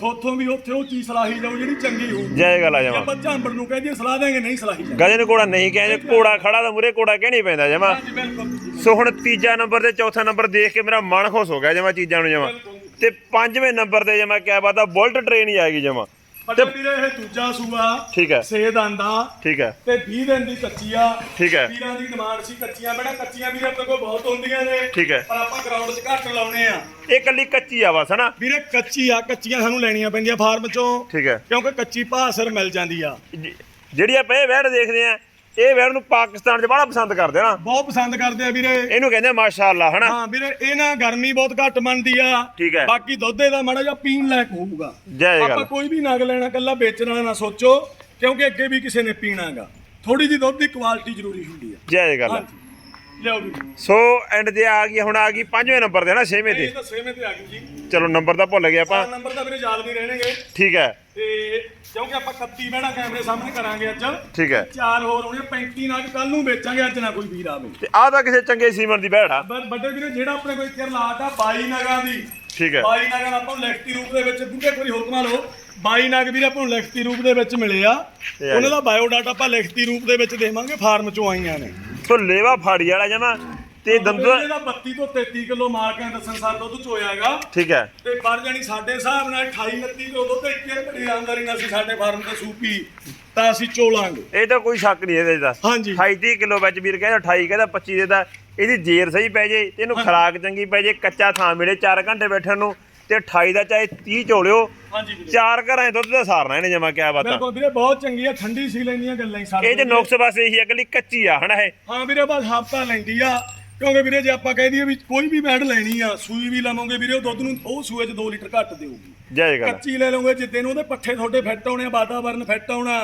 ਥੋਥੋਂ ਵੀ ਉੱਥੇ ਉਹ ਚੀਜ਼ ਸਲਾਹੀ ਜਾਊ ਜਿਹੜੀ ਚੰਗੀ ਹੋਊਗੀ। ਜੈ ਗੱਲ ਆ ਜੇ ਜਮਾ ਆਪਾਂ ਝਾਂਬੜ ਨੂੰ ਕਹਿੰਦੇ ਸਲਾਹ ਦੇਂਗੇ ਨਹੀਂ ਸਲਾਹੀ ਜਾਊ ਗਜੇ ਨੂੰ ਕੋੜਾ ਨਹੀਂ ਕਹਿੰਦੇ ਕੋੜਾ ਖੜਾ ਤਾਂ ਮੂਰੇ ਕੋੜਾ ਕਹਿਣੀ ਪੈਂਦਾ ਜਮਾ। ਹਾਂਜੀ ਬਿਲਕੁਲ ਸੋ ਹੁਣ ਤੀਜਾ ਨੰਬਰ ਤੇ ਚੌਥਾ ਨੰਬਰ ਦੇਖ ਕੇ ਮੇਰਾ ਮਨ ਖੁਸ਼ ਹੋ ਗਿਆ ਜਮਾ ਚੀਜ਼ਾਂ ਨੂੰ ਜਮਾ। ਤੇ ਪੰਜਵੇਂ ਨੰਬਰ ਤੇ ਜਮਾ ਕਿਆ ਬਾਤ ਆ ਬੁਲਟ ਟ੍ਰੇਨ ਹੀ ਆ ਗਈ ਜਮਾ। ਵੱਡੇ ਵੀਰੇ ਇਹ ਦੂਜਾ ਸੂਆ ਠੀਕ ਹੈ। ਸੇ ਦੰਦਾ ਠੀਕ ਹੈ। ਤੇ 20 ਦਿਨ ਦੀ ਕੱਚੀ ਆ ਠੀਕ ਹੈ। ਵੀਰਾਂ ਦੀ ਡਿਮਾਂਡ ਸੀ ਕੱਚੀਆਂ। ਬੜਾ ਕੱਚੀਆਂ ਵੀਰੇ ਆਪਣੇ ਕੋਲ ਬਹੁਤ ਹੁੰਦੀਆਂ ਨੇ ਠੀਕ ਹੈ। ਪਰ ਆਪਾਂ ਗਰਾਊਂਡ 'ਚ ਘੱਟ ਲਾਉਣੇ ਆ। ਇਹ ਕੱਲੀ ਕੱਚੀ ਆ ਬਸ ਹਨਾ? ਵੀਰੇ ਕੱਚੀ ਆ ਕੱਚੀਆਂ ਸਾਨੂੰ ਲੈਣੀਆਂ ਪੈਂਦੀਆਂ ਫਾਰਮ 'ਚੋਂ। ਠੀਕ ਹੈ। ਕਿਉਂਕਿ ਕੱਚੀ ਭਾਸਰ ਮਿਲ ਜਾਂਦੀ ਆ। ਜ- ਜਿਹੜੀ ਆਪਾਂ ਇਹ ਵੈੜ ਦੇਖਦੇ ਆ ਇਹ ਵੈੜ ਨੂੰ ਪਾਕਿਸਤਾਨ 'ਚ ਬੜਾ ਪਸੰਦ ਕਰਦੇ ਨਾ। ਬਹੁਤ ਪਸੰਦ ਕਰਦੇ ਆ ਵੀਰੇ। ਇਹਨੂੰ ਕਹਿੰਦੇ ਮਾਸ਼ਾਅੱਲਾ ਹਨਾ? ਹਾਂ ਵੀਰੇ ਇਹ ਨਾ ਗਰਮੀ ਬਹੁਤ ਘੱਟ ਮੰਨਦੀ ਆ। ਠੀਕ ਹੈ। ਬਾਕੀ ਦੁੱਧ ਇਹਦਾ ਮਾੜਾ ਜਿਹਾ ਪੀਣ ਲਾਇਕ ਹੋਊਗਾ। ਜੈ ਆਪਾਂ ਗੱਲ। ਕੋਈ ਵੀ ਨਗ ਲੈਣਾ ਕੱਲਾ ਵੇਚਣ ਨਾ ਸੋਚੋ ਕਿਉਂਕਿ ਅੱਗੇ ਵੀ ਕਿਸੇ ਨੇ ਪੀਣਾਗਾ ਥੋੜੀ ਜਿਹੀ ਦੁੱਧ ਦੀ ਕੁਆਲਿਟੀ ਜ਼ਰੂਰੀ ਹੁੰਦੀ ਆ। ਜੈ ਗੱਲ। ਹਾਂਜੀ। ਲਿਆਓ ਵੀ ਸੋ ਐਂਡ ਤੇ ਆ ਗਈ ਹੁਣ ਆ ਗਈ ਪੰਜਵੇਂ ਨੰਬਰ ਤੇ ਨਾ ਛੇਵੇਂ ਤੇ? ਇਹ ਤਾਂ ਸੇਵੇਂ ਤੇ ਆ ਗਈ ਜੀ। ਚਲੋ ਨੰਬਰ ਤਾਂ ਭੁੱਲ ਗਏ ਆਪਾਂ। ਨੰਬਰ ਤਾਂ ਵੀਰੇ ਯਾਦ ਨਹੀਂ ਰਹਿਣਗੇ। ਠੀਕ ਹੈ। ਤੇ ਕਿਉਂਕਿ ਆਪਾਂ 31 ਬਹਿਣਾ ਕੈਮਰੇ ਸਾਹਮਣੇ ਕਰਾਂਗੇ ਅੱਜ। ਠੀਕ ਹੈ। ਚਾਰ ਹੋਰ ਹੋਣੇ 35 ਨਾਲ ਕੱਲ ਨੂੰ ਵੇਚਾਂਗੇ ਅੱਜ ਨਾ ਕੋਈ ਵੀਰ ਆਵੇ। ਤੇ ਆਹ ਤਾਂ ਕਿਸੇ ਚੰਗੇ ਸੀਮਨ ਦੀ ਵੈੜ ਆ। ਬ- ਵੱਡੇ ਵੀਰੇ ਜਿਹੜਾ ਆਪਣੇ ਕੋਈ ਇੱਕ ਲਾਟ ਆ 22 ਨਗਾਂ ਦੀ। ਠੀਕ ਹੈ। 22 ਨਗਾਂ ਆਪਾਂ ਨੂੰ ਲਿਖਤੀ ਰੂਪ ਦੇ ਵਿੱਚ ਬੁੱਢੇ ਕੋਈ ਹੁਕਮਾਂ ਲਓ। 22 ਨਗ ਵੀਰੇ ਆਪਾਂ ਨੂੰ ਲਿਖਤੀ ਰੂਪ ਦੇ ਵਿੱਚ ਮਿਲੇ ਆ। ਆ ਉਹਨਾਂ ਦਾ ਬਾਇਓ ਡਾਟਾ ਆਪਾਂ ਲਿਖਤੀ ਰੂਪ ਦੇ ਵਿੱਚ ਦੇਵਾਂਗੇ ਫਾਰਮ ਚੋਂ ਆਈਆਂ ਨੇ। ਸੋ ਲੇਵਾ ਫਾੜੀ ਵਾਲਾ ਜਮਾ ਤੇ ਦੰਦੋ ਇਹਦਾ 32 ਤੋਂ 33 ਕਿਲੋ ਮਾਰਕਾਂ ਦੱਸਣ ਸਾਰ ਦੁੱਧ ਚੋਇਆਗਾ। ਠੀਕ ਹੈ। ਤੇ ਪਰ ਜਾਨੀ ਸਾਡੇ ਹਿਸਾਬ ਨਾਲ 28 29 ਕਿਲੋ ਦੁੱਧ ਇੱਕ ਇੱਕ ਬੜੀ ਆਮਦਾਰੀ ਨਾਲ ਅਸੀਂ ਸਾਡੇ ਫਾਰਮ ਤੇ ਸੂਪੀ ਤਾਂ ਅਸੀਂ ਚੋਲਾਂਗੇ। ਇਹ ਤਾਂ ਕੋਈ ਸ਼ੱਕ ਨਹੀਂ ਇਹਦੇ ਦਾ। ਹਾਂਜੀ। 28 ਕਿਲੋ ਵਿੱਚ ਵੀਰ ਕਹਿੰਦਾ 28 ਕਹਿੰਦਾ 25 ਦੇ ਦਾ ਇਹਦੀ ਜੇਰ ਸਹੀ ਪੈ ਜੇ ਤੇ ਇਹਨੂੰ ਖਰਾਕ ਚੰਗੀ ਪੈ ਜੇ ਕੱਚਾ ਥਾਂ ਮਿਲੇ 4 ਘੰਟੇ ਬੈਠਣ ਨੂੰ। ਤੇ 28 ਦਾ ਚਾਹੇ 30 ਝੋਲਿਓ ਹਾਂਜੀ ਵੀਰੇ। ਚਾਰ ਘਰਾਂ 'ਚ ਦੁੱਧ ਦਾ ਸਾਰਨਾ ਇਹਨੇ ਜਮਾ ਕਿਆ ਬਾਤਾਂ ਬਿਲਕੁਲ ਵੀਰੇ ਬਹੁਤ ਚੰਗੀ ਆ ਠੰਡੀ ਸੀ ਲੈਂਦੀਆਂ ਗੱਲਾਂ ਹੀ ਸਾਡੇ ਇਹ ਜੇ ਨੁਕਸ ਬਸ ਇਹੀ ਹੈ ਇਕੱਲੀ ਕੱਚੀ ਆ ਹਨਾ ਇਹ? ਹਾਂ ਵੀਰੇ ਬਸ ਹਫਤਾ ਲੈਂਦੀ ਆ। ਕਿਉਂਕਿ ਵੀਰੇ ਜੇ ਆਪਾਂ ਕਹਿ ਦਈਏ ਵੀ ਕੋਈ ਵੀ ਬੈਡ ਲੈਣੀ ਆ ਸੂਈ ਵੀ ਲਵਾਂਗੇ ਵੀਰੇ ਉਹ ਦੁੱਧ ਨੂੰ ਉਹ ਸੂਏ 'ਚ 2 ਲੀਟਰ ਘੱਟ ਦੇਊਗੀ। ਜੈ ਗੱਲ ਕੱਚੀ ਲੈ ਲਓਗੇ ਜਿੱਦੇ ਨੂੰ ਉਹਦੇ ਪੱਠੇ ਤੁਹਾਡੇ ਫਿੱਟ ਆਉਣੇ ਆ ਵਾਤਾਵਰਨ ਫਿੱਟ ਆਉਣਾ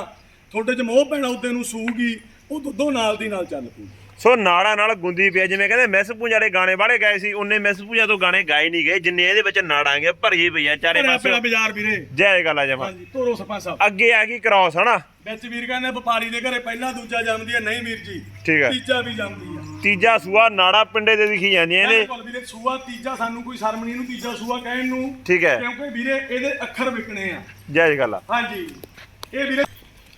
ਤੁਹਾਡੇ 'ਚ ਮੋਹ ਪੈਣਾ ਉਦੋਂ ਨੂੰ ਸੂਗੀ ਉਹ ਦੁੱਧੋਂ ਨਾਲ ਦੀ ਨਾਲ ਚੱਲ ਪੂ ਸੋ ਨਾੜਾ ਨਾਲ ਗੁੰਦੀ ਪਿਆ ਜਿਵੇਂ ਕਹਿੰਦੇ ਮਿਸ ਪੂੰਜਾ ਵਾਲੇ ਗਾਣੇ ਬਾੜੇ ਗਏ ਸੀ ਉਹਨੇ ਮਿਸ ਪੂੰਜਾ ਤੋਂ ਗਾਣੇ ਗਾਏ ਨਹੀਂ ਗਏ। ਜਿੰਨੇ ਇਹਦੇ ਵਿੱਚ ਨਾੜਾਂਗੇ ਭਰੀ ਪਈ ਆ ਚਾਰੇ ਪਾਸੇ ਪਿਆ ਬਾਜ਼ਾਰ ਵੀਰੇ। ਜੈ ਗੱਲ ਆ ਜਮਾ। ਹਾਂਜੀ ਤੋਰੋ ਸਰਪੰਚ ਸਾਹਿਬ ਅੱਗੇ ਆ ਗਈ ਕ੍ਰਾਸ ਹਨਾ? ਵਿੱਚ ਵੀਰ ਕਹਿੰਦੇ ਵਪਾਰੀ ਦੇ ਘਰੇ ਪਹਿਲਾ ਦੂਜਾ ਜੰਮਦੀ ਆ ਨਹੀਂ ਵੀਰ ਜੀ। ਠੀਕ ਹੈ ਤੀਜਾ ਵੀ ਜੰਮਦੀ ਆ। ਤੀਜਾ ਸੂਆ ਨਾੜਾ ਪਿੰਡੇ ਦੇ ਦਿਖੀ ਜਾਂਦੀਆਂ ਇਹਦੇ ਬਿਲਕੁਲ ਵੀਰੇ ਸੂਆ ਤੀਜਾ ਸਾਨੂੰ ਕੋਈ ਸ਼ਰਮ ਨਹੀਂ ਇਹਨੂੰ ਤੀਜਾ ਸੂਆ ਕਹਿਣ ਨੂੰ। ਠੀਕ ਹੈ। ਕਿਉਂਕਿ ਵੀਰੇ ਇਹਦੇ ਅੱਖਰ ਵਿਕਣੇ ਆ। ਜੈ ਗੱਲ ਆ। ਹਾਂਜੀ। ਇਹ ਵੀਰੇ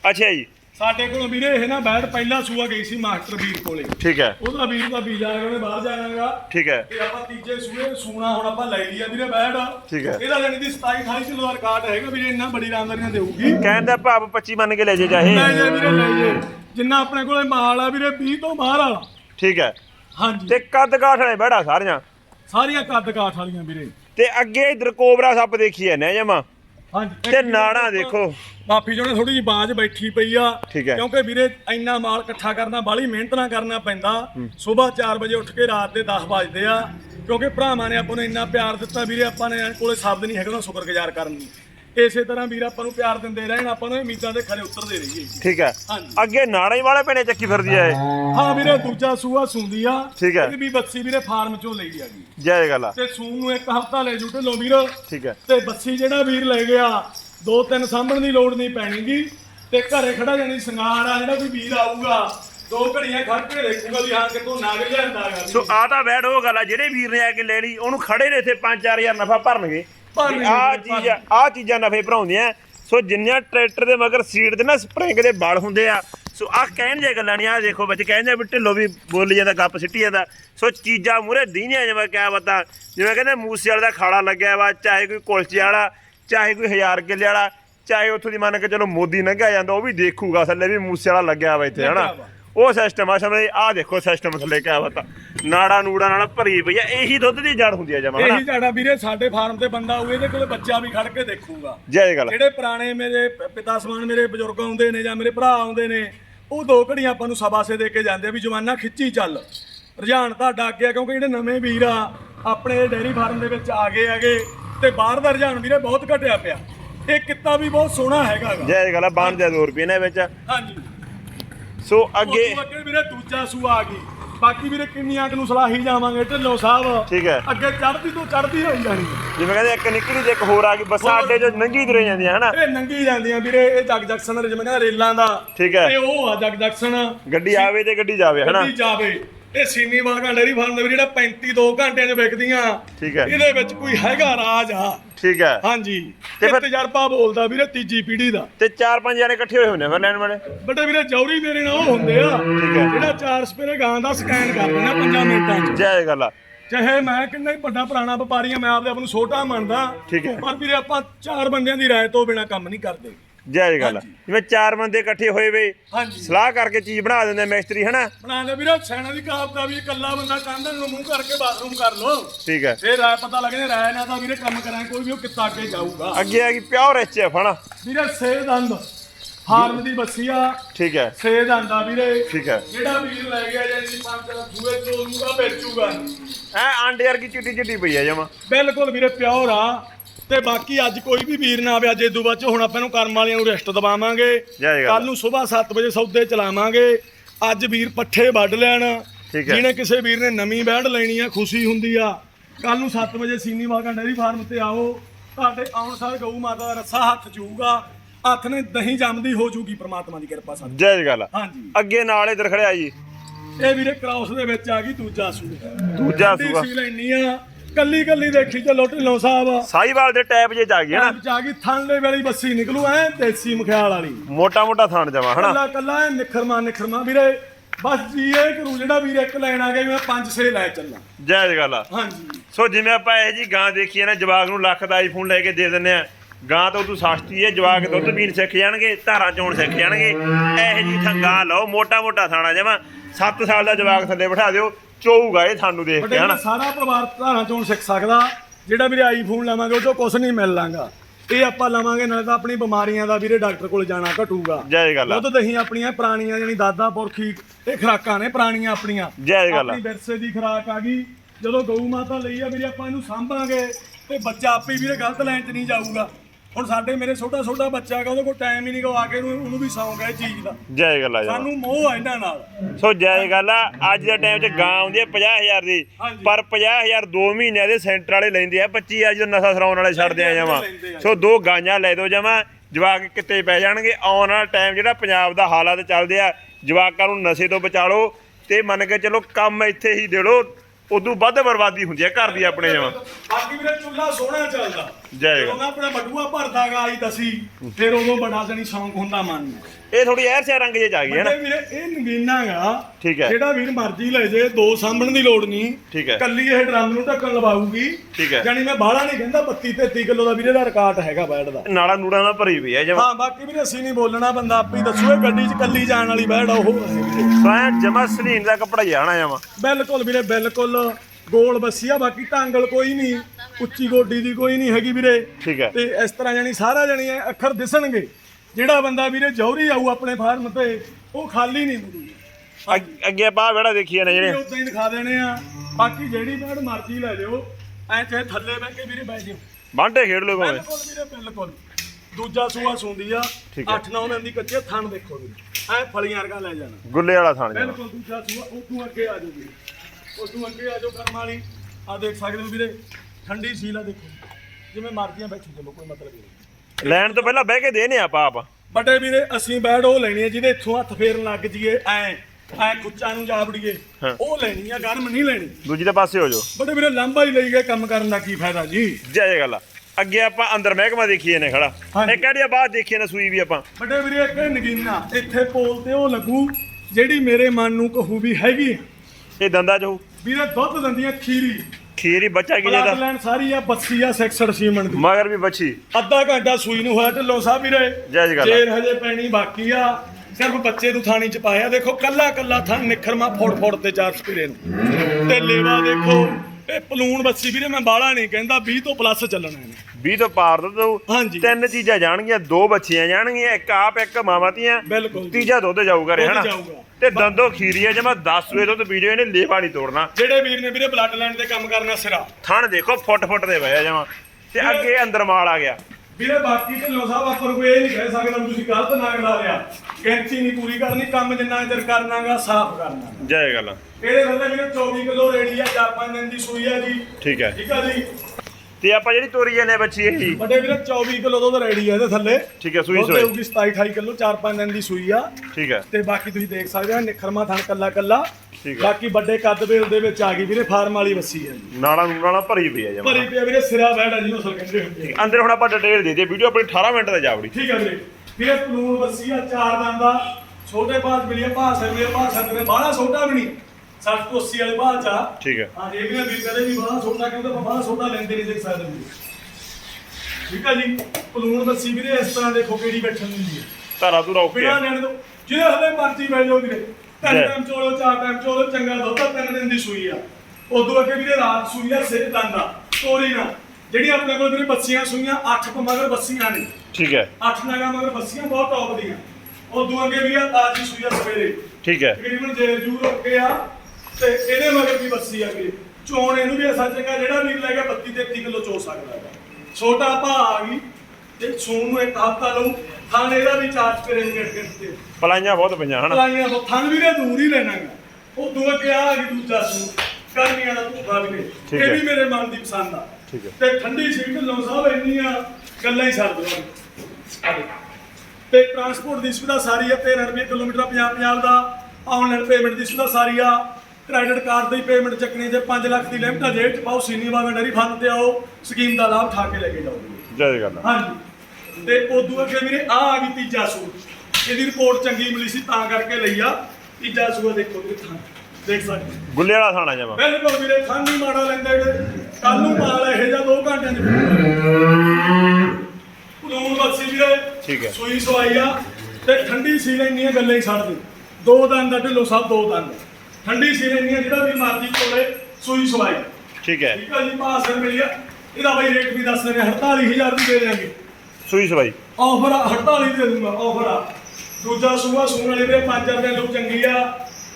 ਅੱਛਾ ਜੀ। ਸਾਡੇ ਕੋਲ ਵੀਰੇ ਇਹ ਨਾ ਬੈਠ ਪਹਿਲਾ ਸੂਆ ਗਈ ਸੀ ਮਾਸਟਰ ਵੀਰ ਕੋਲੇ। ਠੀਕ ਹੈ। ਉਹਦਾ ਵੀਰ ਦਾ ਵੀਜ਼ਾ ਆ ਗਿਆ ਉਹਨੇ ਬਾਹਰ ਜਾਣਾਗਾ ਠੀਕ ਹੈ। ਤੇ ਆਪਾਂ ਤੀਜੇ ਸੂਏ ਸੂਣਾ ਹੁਣ ਆਪਾਂ ਲੈ ਲਿਆ ਵੀਰੇ ਬੈਠ। ਠੀਕ ਹੈ। ਇਹਦਾ ਜਾਨੀ ਦੀ 27 28 ਕਿਲੋ ਦਾ ਰਿਕਾਰਡ ਹੈਗਾ ਵੀਰੇ ਇੰਨਾ ਬੜੀ ਨਾਲ ਦੇਊਗੀ। ਕਹਿਣ ਦਾ ਭਾਵ 25 ਮੰਨ ਕੇ ਲੈ ਜੇ ਚਾਹੇ। ਲੈ ਜੇ ਵੀਰੇ ਲੈ ਜੇ ਜਿੰਨਾ ਆਪਣੇ ਕੋਲੇ ਮਾਲ ਆ ਵੀਰੇ 20 ਤੋਂ ਬਾਹਰ ਵਾਲਾ। ਠੀਕ ਹੈ। ਹਾਂਜੀ। ਤੇ ਕੱਦ ਕਾਠ ਵਾਲੇ ਬੜਾ ਸਾਰੀਆਂ? ਸਾਰੀਆਂ ਕੱਦ ਕਾਠ ਵਾਲੀਆਂ ਵੀਰੇ। ਤੇ ਅੱਗੇ ਇਧਰ ਕੋਬਰਾ ਸੱਪ ਦੇਖੀ ਜਾਂਦੇ ਆ ਜਮਾ। ਹਾਂਜੀ ਤੇ ਨਾੜਾਂ ਦੇਖੋ। ਮਾਫੀ ਜੋਨੇ ਥੋੜੀ ਜਿਹੀ ਬਾਜ ਬੈਠੀ ਪਈ ਆ। ਠੀਕ ਹੈ। ਕਿਉਂਕਿ ਵੀਰੇ ਇੰਨਾ ਮਾਲ ਇਕੱਠਾ ਕਰਨਾ ਬਾਲੀ ਮਿਹਨਤ ਨਾਲ ਕਰਨਾ ਪੈਂਦਾ। ਸਵੇਰ 4 ਵਜੇ ਉੱਠ ਕੇ ਰਾਤ ਦੇ 10 ਵਜਦੇ ਆ। ਕਿਉਂਕਿ ਭਰਾਵਾਂ ਨੇ ਆਪਾਂ ਨੂੰ ਇੰਨਾ ਪਿਆਰ ਦਿੱਤਾ ਵੀਰੇ ਆਪਾਂ ਨੇ ਕੋਲੇ ਸ਼ਬਦ ਨਹੀਂ ਹੈਗਾ ਉਹਨਾਂ ਸ਼ੁਕਰਗੁਜ਼ਾਰ ਕਰਨ ਨੂੰ। ਇਸੇ ਤਰ੍ਹਾਂ ਵੀਰ ਆਪਾਂ ਨੂੰ ਪਿਆਰ ਦਿੰਦੇ ਰਹਿਣ ਆਪਾਂ ਨੂੰ ਉਮੀਦਾਂ ਦੇ ਖਰੇ ਉਤਰਦੇ ਰਹੀਏ। ਠੀਕ ਹੈ। ਹਾਂਜੀ। ਅੱਗੇ ਨਾੜਾਂ ਵਾਲੇ ਪੈਣੇ ਚੱਕੀ ਫਿਰਦੀ ਇਹ। ਹਾਂ ਵੀਰੇ ਦੂਜਾ ਸੂਆ ਸੁੰਦੀ ਆ ਠੀਕ ਹੈ। ਇਹ ਵੀ ਬੱਸੀ ਵੀਰੇ ਫਾਰਮ ਚੋਂ ਲਈ ਆ ਗਈ ਜੈ ਗੱਲ ਤੇ ਸੂਨ ਨੂੰ ਇੱਕ ਹਫਤਾ ਲੈ ਜੂ ਢਿੱਲੋਂ ਵੀਰ। ਠੀਕ ਹੈ। ਤੇ ਬੱਸੀ ਜਿਹੜਾ ਵੀਰ ਲੈ ਗਿਆ ਦੋ ਤਿੰਨ ਸਾਂਭਣ ਦੀ ਲੋੜ ਨਹੀਂ ਪੈਣੀਗੀ। ਤੇ ਘਰੇ ਖੜਾ ਜਾਣੀ ਸਿੰਗਾਰ ਆ ਜਿਹੜਾ ਕੋਈ ਵੀਰ ਆਊਗਾ ਦੋ ਘੜੀਆਂ ਖੜ ਕੇ ਦੇਖੂਗਾ ਵੀ ਹਾਂ ਕਿਤੋਂ ਨਗ ਲਿਆਂਦਾ ਗਾ। ਸੋ ਆ ਤਾਂ ਬੈਠ ਉਹ ਗੱਲ ਆ ਜਿਹੜੇ ਵੀਰ ਨੇ ਆ ਕੇ ਲੈ ਲਈ ਉਹਨੂੰ ਖੜੇ ਨੇ ਇੱਥੇ 5-4000 ਨਫਾ ਭਰਨਗੇ। ਭਰਨਗੇ, ਆ ਭਰਨਗੇ। ਚੀਜ਼ ਆ ਚੀਜ਼ਾਂ ਨਫੇ ਭਰਾਉਂਦੀਆਂ ਸੋ ਜਿੰਨੀਆਂ ਟਰੈਕਟਰ ਦੇ ਮਗਰ ਸੀਟ ਦੇ ਨਾ ਸਪਰਿੰਗ ਦੇ ਬਲ ਹੁੰਦੇ ਆ ਸੋ ਆ ਕਹਿਣ ਜੇ ਗੱਲਾਂ ਨਹੀਂ ਆ ਦੇਖੋ ਬੱਚੇ ਕਹਿੰਦੇ ਵੀ ਢਿੱਲੋ ਵੀ ਬੋਲੀ ਜਾਂਦਾ ਗੱਪ ਸਿੱਟੀ ਜਾਂਦਾ ਸੋ ਚੀਜ਼ਾਂ ਮੂਰੇ ਦੀਨੀਆਂ ਜਿਵੇਂ ਕਿਆ ਬਤਾ ਜਿਵੇਂ ਕਹਿੰਦੇ ਮੂਸੇ ਵਾਲੇ ਦਾ ਖਾੜਾ ਲੱਗਿਆ ਵਾ ਚਾਹੇ ਕੋਈ ਕੁਲਚੇ ਵਾਲਾ ਚਾਹੇ ਕੋਈ ਹਜ਼ਾਰ ਕਿੱਲੇ ਵਾਲਾ ਚਾਹੇ ਉੱਥੋਂ ਦੀ ਮੰਨ ਕੇ ਚਲੋ ਮੋਦੀ ਲੰਘਿਆ ਜਾਂਦਾ ਉਹ ਵੀ ਦੇਖੂਗਾ ਥੱਲੇ ਵੀ ਮੂਸੇ ਵਾਲਾ ਲੱਗਿਆ ਵਾ ਇੱਥੇ ਹਨਾ ਵਾ। ਉਹ ਸਿਸਟਮ ਆ ਸਮਝ? ਆ ਦੇਖੋ ਸਿਸਟਮ ਥੱਲੇ ਕਿਆ ਬਤਾ ਨਾੜਾ ਨੂੜਾ ਨਾਲ ਭਰੀ ਪਈ ਆ ਇਹੀ ਦੁੱਧ ਦੀ ਜੜ ਹੁੰਦੀ ਆ ਜਮਾ ਇਹੀ ਸਾਡਾ ਵੀਰੇ ਸਾਡੇ ਫਾਰਮ ਤੇ ਬੰਦਾ ਹੋਊ ਇਹਦੇ ਕੋਲੇ ਬੱਚਾ ਵੀ ਖੜ ਕੇ ਦੇਖੂਗਾ। ਜੈ ਗੱਲ ਜਿਹੜੇ ਪੁਰਾਣੇ ਮੇਰੇ ਪਿਤਾ ਸਮਾਨ ਮੇਰੇ ਬਜ਼ੁਰਗ ਆਉਂਦੇ ਨੇ ਜਾਂ ਮੇਰੇ ਭਰਾ ਆਉਂਦੇ ਨੇ ਉਹ ਦੋ ਘੜੀਆਂ ਆਪਾਂ ਨੂੰ ਸਬਾਸੇ ਦੇ ਕੇ ਜਾਂਦੇ ਆ ਵੀ ਜਵਾਨਾ ਖਿੱਚੀ ਚੱਲ। ਰੁਝਾਨ ਤੁਹਾਡਾ ਅੱਗੇ ਆ ਕਿਉਂਕਿ ਜਿਹੜੇ ਨਵੇਂ ਵੀਰ ਆ ਆਪਣੇ ਡੇਅਰੀ ਫਾਰਮ ਦੇ ਵਿੱਚ ਆ ਗਏ ਹੈਗੇ ਤੇ ਬਾਹਰ ਦਾ ਰੁਝਾਨ ਵੀਰੇ ਬਹੁਤ ਘਟਿਆ ਪਿਆ। ਇਹ ਕਿੱਤਾ ਵੀ ਬਹੁਤ ਸੋਹਣਾ ਹੈਗਾ। ਜੈ ਗੱਲ ਆ ਬਣ ਦੇ 2 ਰੁਪਏ ਨੇ ਵਿੱਚ। ਹਾਂਜੀ। ਸੋ ਅੱਗੇ ਅੱਗੇ ਅੱਗੇ ਵੀਰੇ ਦੂਜਾ ਸੂਆ ਆ ਗਈ। ਬਾਕੀ ਵੀਰੇ ਕਿੰਨੀਆਂ ਕੁ ਨੂੰ ਸਲਾਹੀ ਜਾਵਾਂਗੇ ਢਿੱਲੋਂ ਸਾਹਿਬ? ਠੀਕ ਹੈ। ਅੱਗੇ ਚੜ੍ਹਦੀ ਤੋਂ ਚੜ੍ਹਦੀ ਹੋਈ ਜਾਣੀ। ਹੈ। ਜਿਵੇਂ ਕਹਿੰਦੇ ਇੱਕ ਨਿੱਕੀ ਜਿਹੀ ਇੱਕ ਹੋਰ ਆ ਗਈ ਬੱਸਾਂ ਅੱਡੇ ਚੋਂ ਨੰਗੀ ਤੁਰੇ ਜਾਂਦੀਆਂ ਹਨਾ? ਇਹ ਨੰਗੀ ਜਾਂਦੀਆਂ ਵੀਰੇ ਇਹ ਜਗ ਜਕਸਨ ਜਿਵੇਂ ਕਹਿੰਦਾ ਰੇਲਾਂ ਦਾ। ਠੀਕ ਹੈ। ਤੇ ਉਹ ਆ ਜਗ ਜਕਸਨ। ਗੱਡੀ ਆਵੇ ਤੇ ਗੱਡੀ ਜਾਵੇ ਹਨਾ? ਗੱਡੀ ਜਾਵੇ। ਇਹ ਸੀਨੀ ਵਾਗਾ ਡੇਰੀ ਫਾਰਮ ਦੇ ਵੀ ਜਿਹੜਾ 35 ਦੋ ਘੰਟਿਆਂ 'ਚ ਵਿਕਦੀਆਂ। ਠੀਕ ਹੈ। ਇਹਦੇ ਵਿੱਚ ਕੋਈ ਹੈਗਾ ਰਾਜ ਆ। ਠੀਕ ਹੈ। ਹਾਂਜੀ। ਤੇ ਤੇ ਫਿਰ- ਤਜਰਬਾ ਬੋਲਦਾ ਵੀਰੇ ਤੀਜੀ ਪੀੜ੍ਹੀ ਦਾ। ਤੇ ਚਾਰ ਪੰਜ ਜਣੇ ਇਕੱਠੇ ਹੋਏ ਹੁੰਦੇ ਆ ਫਿਰ ਲੈਣ ਵਾਲੇ? ਬਟੇ ਵੀਰੇ ਜੌਰੀ ਮੇਰੇ ਨਾਲ ਉਹ ਹੁੰਦੇ ਆ। ਹੈ। ਜਿਹੜਾ ਚਾਰ ਸਪੇਰੇ ਗਾਂ ਦਾ ਸਕੈਨ ਕਰ ਦਿੰਦਾ 5 ਮਿੰਟਾਂ 'ਚ। ਜੈ ਗੱਲ ਆ। ਚਾਹੇ ਮੈਂ ਕਿੰਨਾ ਹੀ ਵੱਡਾ ਪੁਰਾਣਾ ਵਪਾਰੀ ਆ ਮੈਂ ਆਪਦੇ ਆਪ ਨੂੰ ਛੋਟਾ ਮੰਨਦਾ। ਠੀਕ ਹੈ। ਪਰ ਵੀਰੇ ਆਪਾਂ ਚਾਰ ਬੰਦਿਆਂ ਦੀ ਰਾਏ ਤੋਂ ਬਿਨਾ ਕੰਮ ਨਹੀਂ ਕਰਦੇ। ਜੈ ਗੱਲ ਆ। ਜਿਵੇਂ ਚਾਰ ਬੰਦੇ ਇਕੱਠੇ ਹੋਏ ਵੇ ਹਾਂਜੀ। ਸਲਾਹ ਕਰਕੇ ਚੀਜ਼ ਬਣਾ ਦਿੰਦੇ ਮਿਸਤਰੀ ਹਨਾ? ਬਣਾਉਂਦੇ ਵੀਰੇ ਸੈਣਾ ਦੀ ਕਹਾਵਤ ਆ ਵੀ ਇਕੱਲਾ ਬੰਦਾ ਕੰਧ ਨੂੰ ਮੂੰਹ ਕਰਕੇ ਬਾਥਰੂਮ ਕਰ ਲੋ ਠੀਕ ਹੈ ਫੇਰ ਰਾਏ ਪਤਾ ਲੱਗਦੇ ਰਾਏ ਨਾਲ ਤਾਂ ਵੀਰੇ ਕੰਮ ਕਰਾਂ ਕੋਈ ਵੀ ਉਹ ਕਿੱਤਾ ਅੱਗੇ ਜਾਊਗਾ। ਅੱਗੇ ਆ ਗਈ ਪਿਓਰ ਐਚ ਐਫ ਹਨਾ? ਵੀਰੇ ਸੇ ਦੰਦ। ਫਾਰਮ ਦੀ ਬੱਸੀ ਆ। ਠੀਕ ਹੈ ਸੇ ਦੰਦ ਆ ਵੀਰੇ। ਠੀਕ ਹੈ ਜਿਹੜਾ ਵੀਰ ਲੈ ਗਿਆ ਜੀ ਪੰਜ ਦੂਏ ਤੋਲੂਗਾ ਵੇਚੂਗਾ। ਐ ਆਂਡੇ ਵਰਗੀ ਚਿੱਟੀ ਚਿੱਟੀ ਪਈ ਆ ਜਮਾ। ਬਿਲਕੁਲ ਵੀਰੇ ਪਿਓਰ ਆ। ਤੇ ਬਾਕੀ ਅੱਜ ਕੋਈ ਵੀ ਵੀਰ ਨਾ ਆਵੇ ਅੱਜ ਇਦੋਂ ਬਾਅਦ ਚ ਹੁਣ ਆਪਾਂ ਨੂੰ ਕਰਮ ਵਾਲਿਆਂ ਨੂੰ ਰੈਸਟ ਦਵਾਵਾਂਗੇ। ਜੈ ਗੱਲ। ਕੱਲ ਨੂੰ ਸਵੇਰ 7 ਵਜੇ ਸੌਦੇ ਚਲਾਵਾਂਗੇ। ਅੱਜ ਵੀਰ ਪੱਠੇ ਵੱਢ ਲੈਣ। ਜਿਹਨੇ ਕਿਸੇ ਵੀਰ ਨੇ ਨਵੀਂ ਬੈੜ ਲੈਣੀ ਆ ਖੁਸ਼ੀ ਹੁੰਦੀ ਆ। ਕੱਲ ਨੂੰ 7 ਵਜੇ ਸੀਨੀ ਵਾਗਾ ਡੇਅਰੀ ਫਾਰਮ ਤੇ ਆਓ। ਤੁਹਾਡੇ ਆਉਣ ਸਾਰ ਗਊ ਮਾਤਾ ਦਾ ਰੱਸਾ ਹੱਥ ਚੂਗਾ ਹੱਥ ਨੇ ਦਹੀਂ ਜੰਮਦੀ ਹੋ ਜੂਗੀ ਪ੍ਰਮਾਤਮਾ ਦੀ ਕਿਰਪਾ ਸਾਡੀ ਜੈ ਗੱਲ ਆ ਹਾਂਜੀ। ਅੱਗੇ ਨਾਲ ਇਧਰ ਖੜਿਆ ਜੀ। ਇਹ ਵੀਰੇ ਕ੍ਰਾਸ ਦੇ ਵਿੱਚ ਆ ਗਈ ਦੂਜਾ ਸੂਆ। ਦੂਜਾ ਸੂਆ। ਸੀ ਲੈਣੀ ਆ। ਕੱਲੀ ਕੱਲੀ ਦੇਖੀ ਚੱਲੋ ਢਿੱਲੋਂ ਸਾਹਿਬ। ਸਾਈਵਾਲ ਦੇ ਟੈਪ ਜੇ ਜਾ ਗਈ ਹਨਾ ਆ ਗਈ ਥਾਂਲੇ ਵਾਲੀ ਬੱਸੀ ਨਿਕਲੂ ਐ ਦੇਸੀ ਮਖਿਆਲ ਵਾਲੀ। ਮੋਟਾ ਮੋਟਾ ਥਾਣ ਜਮਾ ਹਨਾ ਕੱਲਾ ਕੱਲਾ ਐ ਨਿਖਰਮਾ ਨਿਖਰਮਾ ਵੀਰੇ ਬਸ ਜੀ ਇਹ ਕਰੂ ਜਿਹੜਾ ਵੀਰ ਇੱਕ ਲੈਣ ਆ ਗਿਆ ਮੈਂ ਪੰਜ ਛੇ ਲੈ ਚੱਲਾਂ। ਜੈ ਗੱਲ ਆ। ਹਾਂਜੀ। ਸੋ ਜਿਵੇਂ ਆਪਾਂ ਇਹ ਜੀ ਗਾਂ ਦੇਖੀਏ ਨਾ ਜਵਾਕ ਨੂੰ ਲੱਖ ਦਾ ਆਈਫੋਨ ਲੈ ਕੇ ਦੇ ਦਿੰਨੇ ਆ ਗਾਂ ਤਾਂ ਉਦੋਂ ਸਸਤੀ ਹੈ ਜਵਾਕ ਦੁੱਧ ਪੀਣ ਸਿੱਖ ਜਾਣਗੇ ਧਾਰਾਂ ਚੋਣ ਸਿੱਖ ਜਾਣਗੇ। ਇਹ ਜੀ ਥੰਗਾ ਲਓ ਮੋਟਾ ਮੋਟਾ ਥਾਣਾ ਜਮਾ 7 ਸਾਲ ਦਾ ਜਵਾਕ ਥੱਲੇ ਬਿਠਾ ਦਿਓ। ਚੋਊਗਾ ਇਹ ਤੁਹਾਨੂੰ ਦੇਖ ਕੇ ਹਨਾ? ਸਾਰਾ ਪਰਿਵਾਰ ਧਾਰਾਂ ਚੋਂ ਸਿੱਖ ਸਕਦਾ ਜਿਹੜਾ ਵੀਰੇ ਆਈਫੋਨ ਲਵਾਂਗੇ ਉਹ ਤੋਂ ਕੁਝ ਨਹੀਂ ਮਿਲ ਲਾਂਗਾ। ਇਹ ਆਪਾਂ ਲਵਾਂਗੇ ਨਾਲੇ ਤਾਂ ਆਪਣੀ ਬਿਮਾਰੀਆਂ ਦਾ ਵੀਰੇ ਡਾਕਟਰ ਕੋਲ ਜਾਣਾ ਘਟੂਗਾ। ਜੈ ਗੱਲ ਆ। ਦੁੱਧ ਦਹੀਂ ਆਪਣੀਆਂ ਪੁਰਾਣੀਆਂ ਜਾਨੀ ਦਾਦਾ ਪੁਰਖੀ ਇਹ ਖਰਾਕਾਂ ਨੇ ਪੁਰਾਣੀਆਂ ਆਪਣੀਆਂ। ਜੈ ਗੱਲ ਆ। ਆਪਣੀ ਵਿਰਸੇ ਦੀ ਖਰਾਕ ਆ ਗਈ। ਜਦੋਂ ਗਊ ਮਾਤਾ ਲਈ ਆ ਵੀਰੇ ਆਪਾਂ ਇਹਨੂੰ ਸਾਂਭਾਂਗੇ ਤੇ ਬੱਚਾ ਆਪੇ ਵੀਰੇ ਗਲਤ ਲਾਈਨ 'ਚ ਨਹੀਂ ਜਾਊਗਾ। ਹੁਣ ਸਾਡੇ ਮੇਰੇ ਛੋਟਾ ਛੋਟਾ ਬੱਚਾ ਹੈਗਾ ਉਹਦੇ ਕੋਲ ਟਾਈਮ ਹੀ ਨਹੀਂ ਗਾ ਆ ਕੇ ਉਹਨੂੰ ਉਹਨੂੰ ਵੀ ਸੌਂਕ ਹੈ ਇਹ ਚੀਜ਼ ਦਾ ਜੈ ਗੱਲ ਆ ਜਮਾਂ। ਸਾਨੂੰ ਮੋਹ ਆ ਇਹਨਾਂ ਨਾਲ ਸੋ ਜੈ ਗੱਲ ਆ ਅੱਜ ਦੇ ਟਾਈਮ 'ਚ ਗਾਂ ਆਉਂਦੀ ਹੈ 50000 ਦੀ ਹਾਂਜੀ। ਪਰ 50000 2 ਮਹੀਨਿਆਂ ਦੇ ਸੈਂਟਰ ਵਾਲੇ ਲੈਂਦੇ ਆ 25 ਅੱਜ ਨਸ਼ਾ ਸਰਾਉਣ ਵਾਲੇ ਛੱਡਦੇ ਆ ਲੈਂਦੇ ਆ। ਸੋ ਦੋ ਗਾਂਆਂ ਲੈ ਦਿਓ ਜਮਾ ਜਵਾਕ ਕਿੱਤੇ ਪੈ ਜਾਣਗੇ ਆਉਣ ਵਾਲਾ ਟਾਈਮ ਜਿਹੜਾ ਪੰਜਾਬ ਦਾ ਹਾਲਾਤ ਚੱਲਦੇ ਆ ਜਵਾਕਾਂ ਨੂੰ ਨਸ਼ੇ ਤੋਂ ਬਚਾ ਲਓ ਤੇ ਮੰਨ ਕੇ ਚਲੋ ਕੰਮ ਇੱਥੇ ਹੀ ਦੇ ਲਓ ਉਦੋਂ ਵੱਧ ਬਰਬਾਦੀ ਹੁੰਦੀ ਹੈ ਘਰ ਦੀ ਆਪਣੇ ਜਮਾ ਬਾਕੀ ਵੀਰੇ ਚੁੱਲਾ ਸੋਹਣਾ ਚੱਲਦਾ ਜੈ ਜਦੋਂ ਮੈਂ ਆਪਣਾ ਬਟੂਆ ਭਰਦਾਗਾ ਆਈ ਦਸੀ ਫਿਰ ਉਦੋਂ ਬੜਾ ਜਣੀ ਸ਼ੌਂਕ ਹੁੰਦਾ ਮਨ ਨੂੰ। ਇਹ ਥੋੜੀ ਐਰ ਸਿਆ ਰੰਗ ਜੇ ਆ ਗਈ ਹੈ ਨਾ। ਵੀਰੇ ਇਹ ਨਗੀਨਾਗਾ ਠੀਕ ਹੈ। ਜਿਹੜਾ ਵੀਰ ਮਰਜ਼ੀ ਲੈ ਜੇ ਦੋ ਸਾਂਭਣ ਦੀ ਲੋੜ ਨਹੀਂ। ਠੀਕ ਹੈ। ਕੱਲੀ ਇਹ ਡਰਮ ਨੂੰ ਢੱਕਣ ਲਵਾਊਗੀ। ਠੀਕ ਹੈ। ਜਾਨੀ ਮੈਂ ਬਾਹਲਾ ਨਹੀਂ ਕਹਿੰਦਾ 32 33 ਕਿਲੋ ਦਾ ਵੀਰੇ ਦਾ ਰਿਕਾਰਡ ਹੈਗਾ ਬੈਡ ਦਾ। ਨਾੜਾ ਨੂੜਾ ਨਾਲ ਭਰੀ ਪਈ ਹੈ ਜਮਾ। ਹਾਂ ਬਾਕੀ ਵੀਰੇ ਅਸੀਂ ਨਹੀਂ ਬੋਲਣਾ ਬੰਦਾ ਆਪੇ ਹੀ ਦੱਸੂ ਇਹ ਗੱਡੀ 'ਚ ਕੱਲੀ ਜਾਣ ਵਾਲੀ ਬੈਡ ਉਹ ਹੈ ਜਮਾ ਸਲੀਨ ਦਾ ਕੱਪੜਾ ਆਣਾ ਜਮਾ। ਬਿਲਕੁਲ ਵੀਰੇ ਬਿਲਕੁਲ। ਗੋਲ ਬੱਸੀਆ ਬਾਕੀ ਟਾਂਗਲ ਕੋਈ ਨਹੀਂ। ਉੱਚੀ ਗੋਡੀ ਦੀ ਕੋਈ ਨਹੀਂ ਹੈਗੀ ਵੀਰੇ। ਠੀਕ ਹੈ। ਤੇ ਇਸ ਤਰ੍ਹਾਂ ਜਾਨੀ ਸਾਰਾ ਜਾਨੀ ਅੱਖਰ ਦਿਸਣਗੇ। ਜਿਹੜਾ ਬੰਦਾ ਵੀਰੇ ਜੌਹਰੀ ਆਊ ਆਪਣੇ ਫਾਰਮ ਤੇ ਉਹ ਖਾਲੀ ਨਹੀਂ ਮਿਲੂਗਾ ਅੱਗ- ਅੱਗੇ ਆਪਾਂ ਵਿਹੜਾ ਦੇਖੀਏ ਨੇ ਜਿਹੜੇ। ਉਦਾਂ ਹੀ ਦਿਖਾ ਦੇਣੇ ਆ। ਬਾਕੀ ਜਿਹੜੀ ਬੈਡ ਮਰਜ਼ੀ ਲੈ ਲਿਓ ਐ ਚਾਹੇ ਥੱਲੇ ਬਹਿ ਕੇ ਵੀਰੇ ਬਹਿ ਜਿਓ। ਬਾਂਟੇ ਖੇਡ ਲਓ ਭਾਵੇਂ। ਬਿਲਕੁਲ ਵੀਰੇ ਬਿਲਕੁਲ। ਦੂਜਾ ਸੂਆ ਸੁੰਦੀ ਆ। ਠੀਕ ਹੈ। 8-9 ਦਿਨ ਦੀ ਕੱਚੇ ਥਣ ਦੇਖੋ ਵੀਰੇ। ਐ ਫਲੀਆਂ ਵਰਗਾ ਲੈ ਜਾਣਾ। ਗੁੱਲੇ ਵਾਲਾ ਥਾਣ ਜਾਣਾ। ਬਿਲਕੁਲ ਦੂਜਾ ਸੂਆ ਉਦੋਂ ਅੱਗੇ ਆ ਜਾਓ ਵੀਰੇ। ਉਦੋਂ ਅੱਗੇ ਆ ਜਾਓ ਕਰਮ ਵਾਲੀ। ਆ ਦੇਖ ਸਕਦੇ ਹੋ ਵੀਰੇ ਠੰਡੀ ਸੀਲ ਆ ਦੇਖੋ। ਜਿਵੇਂ ਮਰਜ਼ੀਆਂ ਬੈਠੀ ਚਲੋ ਕੋਈ ਮਤਲਬ ਨਹੀਂ। ਲੈਣ ਤੋਂ ਪਹਿਲਾਂ ਬਹਿ ਕੇ ਦੇਨੇ ਆਪਾਂ ਆਪ। ਬਟੇ ਵੀਰੇ ਅਸੀਂ ਬੈਡ ਉਹ ਲੈਣੀ ਹੈ ਜਿਹਦੇ ਇੱਥੋਂ ਹੱਥ ਫੇਰਨ ਲੱਗ ਜੀਏ ਐ ਐ ਕੁੱਚਾ ਨੂੰ ਜਾ ਵੜੀਏ ਹਾਂ। ਉਹ ਲੈਣੀ ਆ ਗਰਮ ਨਹੀਂ ਲੈਣੀ। ਦੂਜੀ ਦੇ ਪਾਸੇ ਹੋ ਜਾਓ। ਬਟੇ ਵੀਰੇ ਲੰਬਾ ਹੀ ਲਈ ਗਏ ਕੰਮ ਕਰਨ ਦਾ ਕੀ ਫਾਇਦਾ ਜੀ? ਜੈ ਜੈ ਗੱਲ ਆ। ਅੱਗੇ ਆਪਾਂ ਅੰਦਰ ਮਹਿਕਮਾ ਦੇਖੀਏ ਨੇ ਖੜਾ। ਹਾਂਜੀ। ਇੱਕ ਆੜੀ ਬਾਅਦ ਦੇਖੀਏ ਨੇ ਸੂਈ ਵੀ ਆਪਾਂ। ਬਟੇ ਵੀਰੇ ਇੱਕ ਨਗੀਨਾ ਇੱਥੇ ਪੋਲ ਤੇ ਉਹ ਲੱਗੂ ਜਿਹੜੀ ਮੇਰੇ ਮਨ ਨੂੰ ਕਹੂ ਵੀ ਹੈਗੀ ਆ। ਇਹ ਦੰਦਾ ਚ ਹੋਊ। ਵੀਰੇ ਦੁੱਧ ਦਿੰਦੀਆਂ ਖੀਰੀ। ਖੀਰ ਹੀ ਬੱਚਾ ਕੀ ਬਲੱਡ ਦਾ ਲਾਈਨ ਸਾਰੀ ਆ ਬੱਸੀ ਆ 66 ਸੀਮਨ ਦੀ ਮਗਰ ਵੀ ਬੱਚੀ। ਅੱਧਾ ਘੰਟਾ ਸੂਈ ਨੂੰ ਹੋਇਆ ਢਿੱਲੋਂ ਸਾਹਿਬ ਵੀਰੇ। ਜੈ ਜੈ ਗੱਲ। ਹਜੇ ਪੈਣੀ ਬਾਕੀ ਆ। ਸਿਰਫ ਬੱਚੇ ਨੂੰ ਥਾਣੀ ਚ ਪਾਇਆ। ਦੇਖੋ ਕੱਲਾ ਕੱਲਾ ਥਾਂ ਨਿਖਰਮਾ ਫੋੜ ਫੋੜ ਤੇ ਚਾਰ ਸਪੀਰੇ ਨੂੰ। ਤੇ ਲੇਵਾ ਦੇਖੋ। ਇਹ ਪਲੂਣ ਬੱਸੀ ਵੀਰੇ ਮੈਂ ਬਾਲਾ ਨਹੀਂ ਕਹਿੰਦਾ 20 ਤੋਂ ਪਲੱਸ ਚੱਲਣਾ ਇਹਨੇ। 20 ਤੋਂ ਪਾਰ ਦੋ ਹਾਂਜੀ। ਤਿੰਨ ਚੀਜ਼ਾਂ ਜਾਣਗੀਆਂ ਦੋ ਬੱਚੀਆਂ ਜਾਣਗੀਆਂ ਇੱਕ ਆਪ ਇੱਕ ਬਿਲਕੁਲ ਜੀ। ਤੀਜਾ ਦੁੱਧ ਜਾਊਗਾ ਰੇ ਦੁੱਧ ਹਨਾ? ਜਾਊਗਾ। ਤੇ ਦੰਦੋ ਖੀਰੀ ਹੈ ਜਮਾ 10 ਵੇ ਦੁੱਧ ਵੀਡੀਓ ਇਹਨੇ ਲੇਵਾ ਨਹੀਂ ਤੋੜਨਾ। ਜਿਹੜੇ ਵੀਰ ਨੇ ਵੀਰੇ ਬਲੱਡ ਲਾਈਨ ਤੇ ਕੰਮ ਕਰਨਾ ਸਿਰਾ। ਥਣ ਦੇਖੋ ਫੁੱਟ ਫੁੱਟ ਦੇ ਪਿਆ ਜਮਾ। ਤੇ ਅੱਗੇ ਅੰਦਰ ਮਾਲ ਆ ਗਿਆ। ਵੀਰੇ ਬਾਕੀ ਢਿੱਲੋਂ ਸਾਹਿਬ ਆਪਾਂ ਨੂੰ ਕੋਈ ਇਹ ਨਹੀਂ ਕਹਿ ਸਕਦਾ ਵੀ ਤੁਸੀਂ ਗਲਤ ਨਾ ਲਾ ਲਿਆ। ਗਿਣਤੀ ਨਹੀਂ ਪੂਰੀ ਕਰਨੀ ਕੰਮ ਜਿੰਨਾ ਚਿਰ ਕਰਨਾਗਾ ਸਾਫ਼ ਕਰਨਾ ਜੈ ਗੱਲ। ਇਹਦੇ ਥੱਲੇ ਵੀਰੇ 24 ਕਿਲੋ ਰੇੜੀ ਆ 4-5 ਦਿਨ ਦੀ ਸੂਈ ਆ ਜੀ। ਠੀਕ ਹੈ ਠੀਕ ਆ ਜੀ। ਤੇ ਆਪਾਂ ਜਿਹੜੀ ਤੋਰੀ ਜਾਂਦੇ ਬੱਚੀ ਇਹ ਜੀ? ਵੱਡੇ ਵੀਰੇ 24 ਕਿਲੋ ਦੁੱਧ ਰੈਡੀ ਆ ਇਹਦੇ ਥੱਲੇ। ਠੀਕ ਹੈ ਸੂਈ ਸੋਈ ਦੇਊਗੀ 27 28 ਕਿਲੋ 4-5 ਦਿਨ ਦੀ ਸੂਈ ਆ। ਠੀਕ ਹੈ ਤੇ ਬਾਕੀ ਤੁਸੀਂ ਦੇਖ ਸਕਦੇ ਆ ਨਿਖਰਮਾ ਥਣ ਕੱਲਾ ਕੱਲਾ। ਠੀਕ ਹੈ। ਬਾਕੀ ਵੱਡੇ ਕੱਦ ਬੇਲ ਦੇ ਵਿੱਚ ਆ ਗਈ ਵੀਰੇ ਫਾਰਮ ਵਾਲੀ ਵੱਸੀ ਆ ਜੀ। ਨਾਲਾ ਨੂਲਾ ਭਰੀ ਪਈ ਆ ਜਮਾ। ਭਰੀ ਪਿਆ ਵੀਰੇ ਸਿਰਾ ਬੈਠ ਆ ਜਿਹਨੂੰ ਅਸਲ ਕਹਿੰਦੇ ਹੁੰਦੇ ਆ। ਅੰਦਰ ਹੁਣ ਆਪਾਂ ਡਿਟੇਲ ਦੇ ਦੇ ਵੀਡੀਓ ਆਪਣੀ 18 ਮਿੰਟ ਤੇ ਜਾਵੜੀ। ਠੀਕ ਹੈ ਵੀਰੇ। ਵੀਰੇ ਪਲੂਨ ਵੱਸੀ ਆ ਚਾਰ ਦੰਦ ਦਾ। ਛੋਟੇ ਬਾਜ ਮਿਲਿਆ ਸਕਦੇ ਆ ਭਾਅ ਸਕਦੇ ਬਾਹਲਾ ਛੋਟਾ ਵੀ ਨਹੀਂ। 60 ਤੋਂ 80 ਵਾਲੇ ਬਾਅਦ ਚ ਆ। ਠੀਕ ਹੈ। ਹਾਂ ਇਹ ਵੀ ਆ ਵੀ ਕਦੇ ਵੀ ਬਾਹਲਾ ਛੋਟਾ ਕਿਉਂਕਿ ਆਪਾਂ ਬਾਹਲਾ ਛੋਟਾ ਲੈਂਦੇ ਨਹੀਂ ਦੇਖ ਸਕਦੇ ਠੀਕ ਆ ਜੀ? ਪਲੂਨ ਵੱਸੀ ਵੀਰੇ ਇਸ ਤਰ੍ਹਾਂ ਦੇਖੋ ਕਿਹੜੀ ਬੈਠਣ ਦੀ ਹੈ। ਧਾਰਾ ਤੂੰ ਰੋਕ ਬਿਨਾਂ ਲੈਣ ਤੋਂ ਜਿਹਦੇ ਹਲੇ ਮਰਜ਼ੀ ਮਿਲ ਜਾਓ ਵੀਰੇ। ਤਿੰਨ। ਟਾਈਮ ਚੋਲੋ ਚਾਰ ਟਾਈਮ ਚੋਲੋ ਚੰਗਾ ਦੁੱਧ ਆ, ਤਿੰਨ ਦਿਨ ਦੀ ਸੂਈ ਆ। ਉਦੋਂ ਅੱਗੇ ਵੀਰੇ ਰਾਤ ਸੂਈ ਆ ਸਿਰ ਦੰਦਾ ਤੋਰੀ ਨਾ। ਜਿਹੜੀ ਆਪਣੇ ਕੋਲ ਵੀਰੇ ਬੱਸੀਆਂ ਸੂਈਆਂ 8 ਕੁ ਮਗਰ ਬੱਸੀਆਂ ਨੇ। ਠੀਕ ਹੈ। 8 ਨਗਾ ਮਗਰ ਬੱਸੀਆਂ ਬਹੁਤ ਟੌਪ ਦੀਆਂ। ਉਦੋਂ ਅੱਗੇ ਵੀ ਆ ਤਾਜੀ ਸੂਈ ਆ ਸਵੇਰੇ। ਠੀਕ ਹੈ। ਤਕਰੀਬਨ ਜੇ ਜੂਰ ਰੁਕੇ ਆ ਤੇ ਇਹਦੇ ਮਗਰ ਵੀ ਬੱਸੀ ਆ ਵੀਰੇ ਚੋਣ ਇਹਨੂੰ ਵੀ ਐਸਾ ਚੰਗਾ ਜਿਹੜਾ ਵੀਰ ਲੈ ਗਿਆ 32 33 ਕਿਲੋ ਚੋ ਸਕਦਾ ਹੈ ਛੋਟਾ ਭਾ ਆ ਗਈ ਤੇ ਸੂਣ ਨੂੰ ਇੱਕ ਹਫਤਾ ਲਊ ਥਾਂ ਇਹਦਾ ਵੀ ਚਾਰਜ ਕਰੇ ਗਿਰ ਗਿਰ ਤੇ ਪਲਾਈਆਂ ਬਹੁਤ ਪਈਆਂ ਹਨਾ? ਪਲਾਈਆਂ ਤੋਂ ਥਣ ਵੀਰੇ ਦੂਰ ਹੀ ਲੈਣਾਗਾ ਉਹ ਦੂਆ ਕਿਹਾ ਆ ਗਈ ਦੂਜਾ ਸੂ ਕਰਨੀਆਂ ਦਾ ਧੂਫਾ ਵੀਰੇ ਠੀਕ ਇਹ ਹੈ। ਵੀ ਮੇਰੇ ਮਨ ਦੀ ਪਸੰਦ ਆ। ਠੀਕ ਹੈ। ਤੇ ਠੰਡੀ ਸੀਟ ਲੋ ਸਾਹਿਬ ਇੰਨੀਆਂ ਗੱਲਾਂ ਹੀ ਛੱਡ ਦੋ ਤੇ ਟਰਾਂਸਪੋਰਟ ਦੀ ਸੁਵਿਧਾ ਸਾਰੀ ਆ 13 ਰੁਪਏ ਕਿਲੋਮੀਟਰ 50 50 ਦਾ ਆਨਲਾਈਨ ਪੇਮੈਂਟ ਦੀ ਸੁਵਿਧਾ ਸਾਰੀ ਆ। ਕ੍ਰੈਡਿਟ ਕਾਰਡ ਦੀ ਪੇਮੈਂਟ ਚੱਕਣੀ ਜੇ 5 ਲੱਖ ਦੀ ਲਿਮਟ ਆ ਜੇਬ ਚ ਪਾਓ ਸੀਨੀ ਵਾਗਾ ਡੈਰੀ ਫੰਡ ਤੇ ਆਓ ਸਕੀਮ ਦਾ ਲਾਭ ਠਾ ਕੇ ਲੈ ਕੇ ਜਾਓ। ਜੈ ਜੈ ਗੱਲ। ਹਾਂਜੀ। ਤੇ ਉਦੋਂ ਅੱਗੇ ਵੀਰੇ ਆ ਆ ਗਈ ਤੀਜਾ ਸੂਟ ਇਹਦੀ ਰਿਪੋਰਟ ਚੰਗੀ ਮਿਲੀ ਸੀ ਤਾਂ ਕਰਕੇ ਲਈ ਆ। ਤੀਜਾ ਸੂਆ ਦੇਖੋ ਵੀਰੇ ਥਾਂ। ਦੇਖ ਸਕਦੇ ਹੋ। ਗੁੱਲੇ ਵਾਲਾ ਥਾਣਾ ਜਮਾ। ਬਿਲਕੁਲ ਵੀਰੇ ਥਾਂ ਨਹੀਂ ਮਾੜਾ ਲੈਂਦੇ ਕੱਲ ਨੂੰ ਮਾਲ ਇਹ ਜਾਂ 2 ਘੰਟਿਆਂ ਚ ਪਲੂਨ ਬੱਸੀ ਵੀਰੇ। ਠੀਕ ਹੈ। ਸੂਈ ਸਵਾਈ ਆ। ਤੇ ਠੰਡੀ ਸੀ ਇੰਨੀਆਂ ਗੱਲਾਂ ਹੀ ਛੱਡ ਦੇ। ਦੋ ਦੰਦ ਦਾ ਢਿੱਲੋ ਸਭ ਦੋ ਦੰਦ। ਠੰਡੀ ਸੀ ਇੰਨੀਆਂ ਜਿਹੜਾ ਵੀ ਮਰਜ਼ੀ ਕੋਲੇ ਸੂਈ ਸਵਾਈ। ਠੀਕ ਹੈ। ਠੀਕ ਆ ਜੀ ਪਾਸਰ ਮਿਲਿਆ। ਇਹਦਾ ਬਾਈ ਰੇਟ ਵੀ ਦੱਸ ਰਹੇ 48000 ਦੀ ਦੇ ਦੇਾਂਗੇ ਸੂਈ ਸਵਾਈ। ਆਫਰ 48 ਦੇ ਦੂੰਗਾ ਆਫਰ ਆ। ਦੂਜਾ ਸੂਆ ਸੂਣ ਵਾਲੀ ਦੇ 5 ਰੁਪਏ ਲੋਕ ਚੰਗੀ ਆ।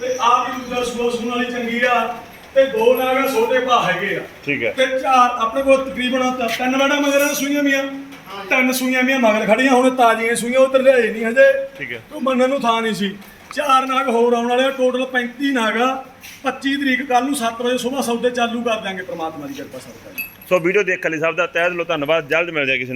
ਤੇ ਆ ਵੀ ਦੂਜਾ ਸੂਆ ਸੂਣ ਵਾਲੀ ਚੰਗੀ ਆ। ਤੇ ਦੋ ਨਾਗਾ ਛੋਟੇ ਭਾ ਹੈਗੇ ਆ। ਠੀਕ ਹੈ। ਤੇ ਚਾਰ ਆਪਣੇ ਕੋਲ ਤਕਰੀਬਨ ਤਾਂ ਤਿੰਨ ਵੜਾ ਮਗਰਾਂ ਸੂਈਆਂ ਮੀਆਂ। ਤਿੰਨ ਸੂਈਆਂ ਮੀਆਂ ਮਗਰ ਖੜੀਆਂ ਹੁਣ ਤਾਜ਼ੀਆਂ ਸੂਈਆਂ ਉਧਰ ਲਿਆਏ ਨਹੀਂ ਹਜੇ। ਠੀਕ ਹੈ। ਤੂੰ ਮੰਨਣ ਨੂੰ ਥਾਂ ਨਹੀਂ ਸੀ। ਚਾਰ ਨਾਗ ਹੋਰ ਆਉਣ ਵਾਲੇ ਆ ਟੋਟਲ 35 ਨਾਗਾ 25 ਤਰੀਕ ਕੱਲ ਨੂੰ 7 ਵਜੇ ਸਵੇਰ ਸੌਦੇ ਚਾਲੂ ਕਰ ਦਾਂਗੇ ਪ੍ਰਮਾਤਮਾ ਦੀ ਕਿਰਪਾ ਸਦਕਾ ਸੋ ਵੀਡੀਓ ਦੇਖਣ ਲਈ ਸਭ ਦਾ ਤਹਿ ਦਿਲੋਂ ਧੰਨਵਾਦ, ਜਲਦ ਮਿਲ ਜਾਏ ਕਿਸੇ ਨੂੰ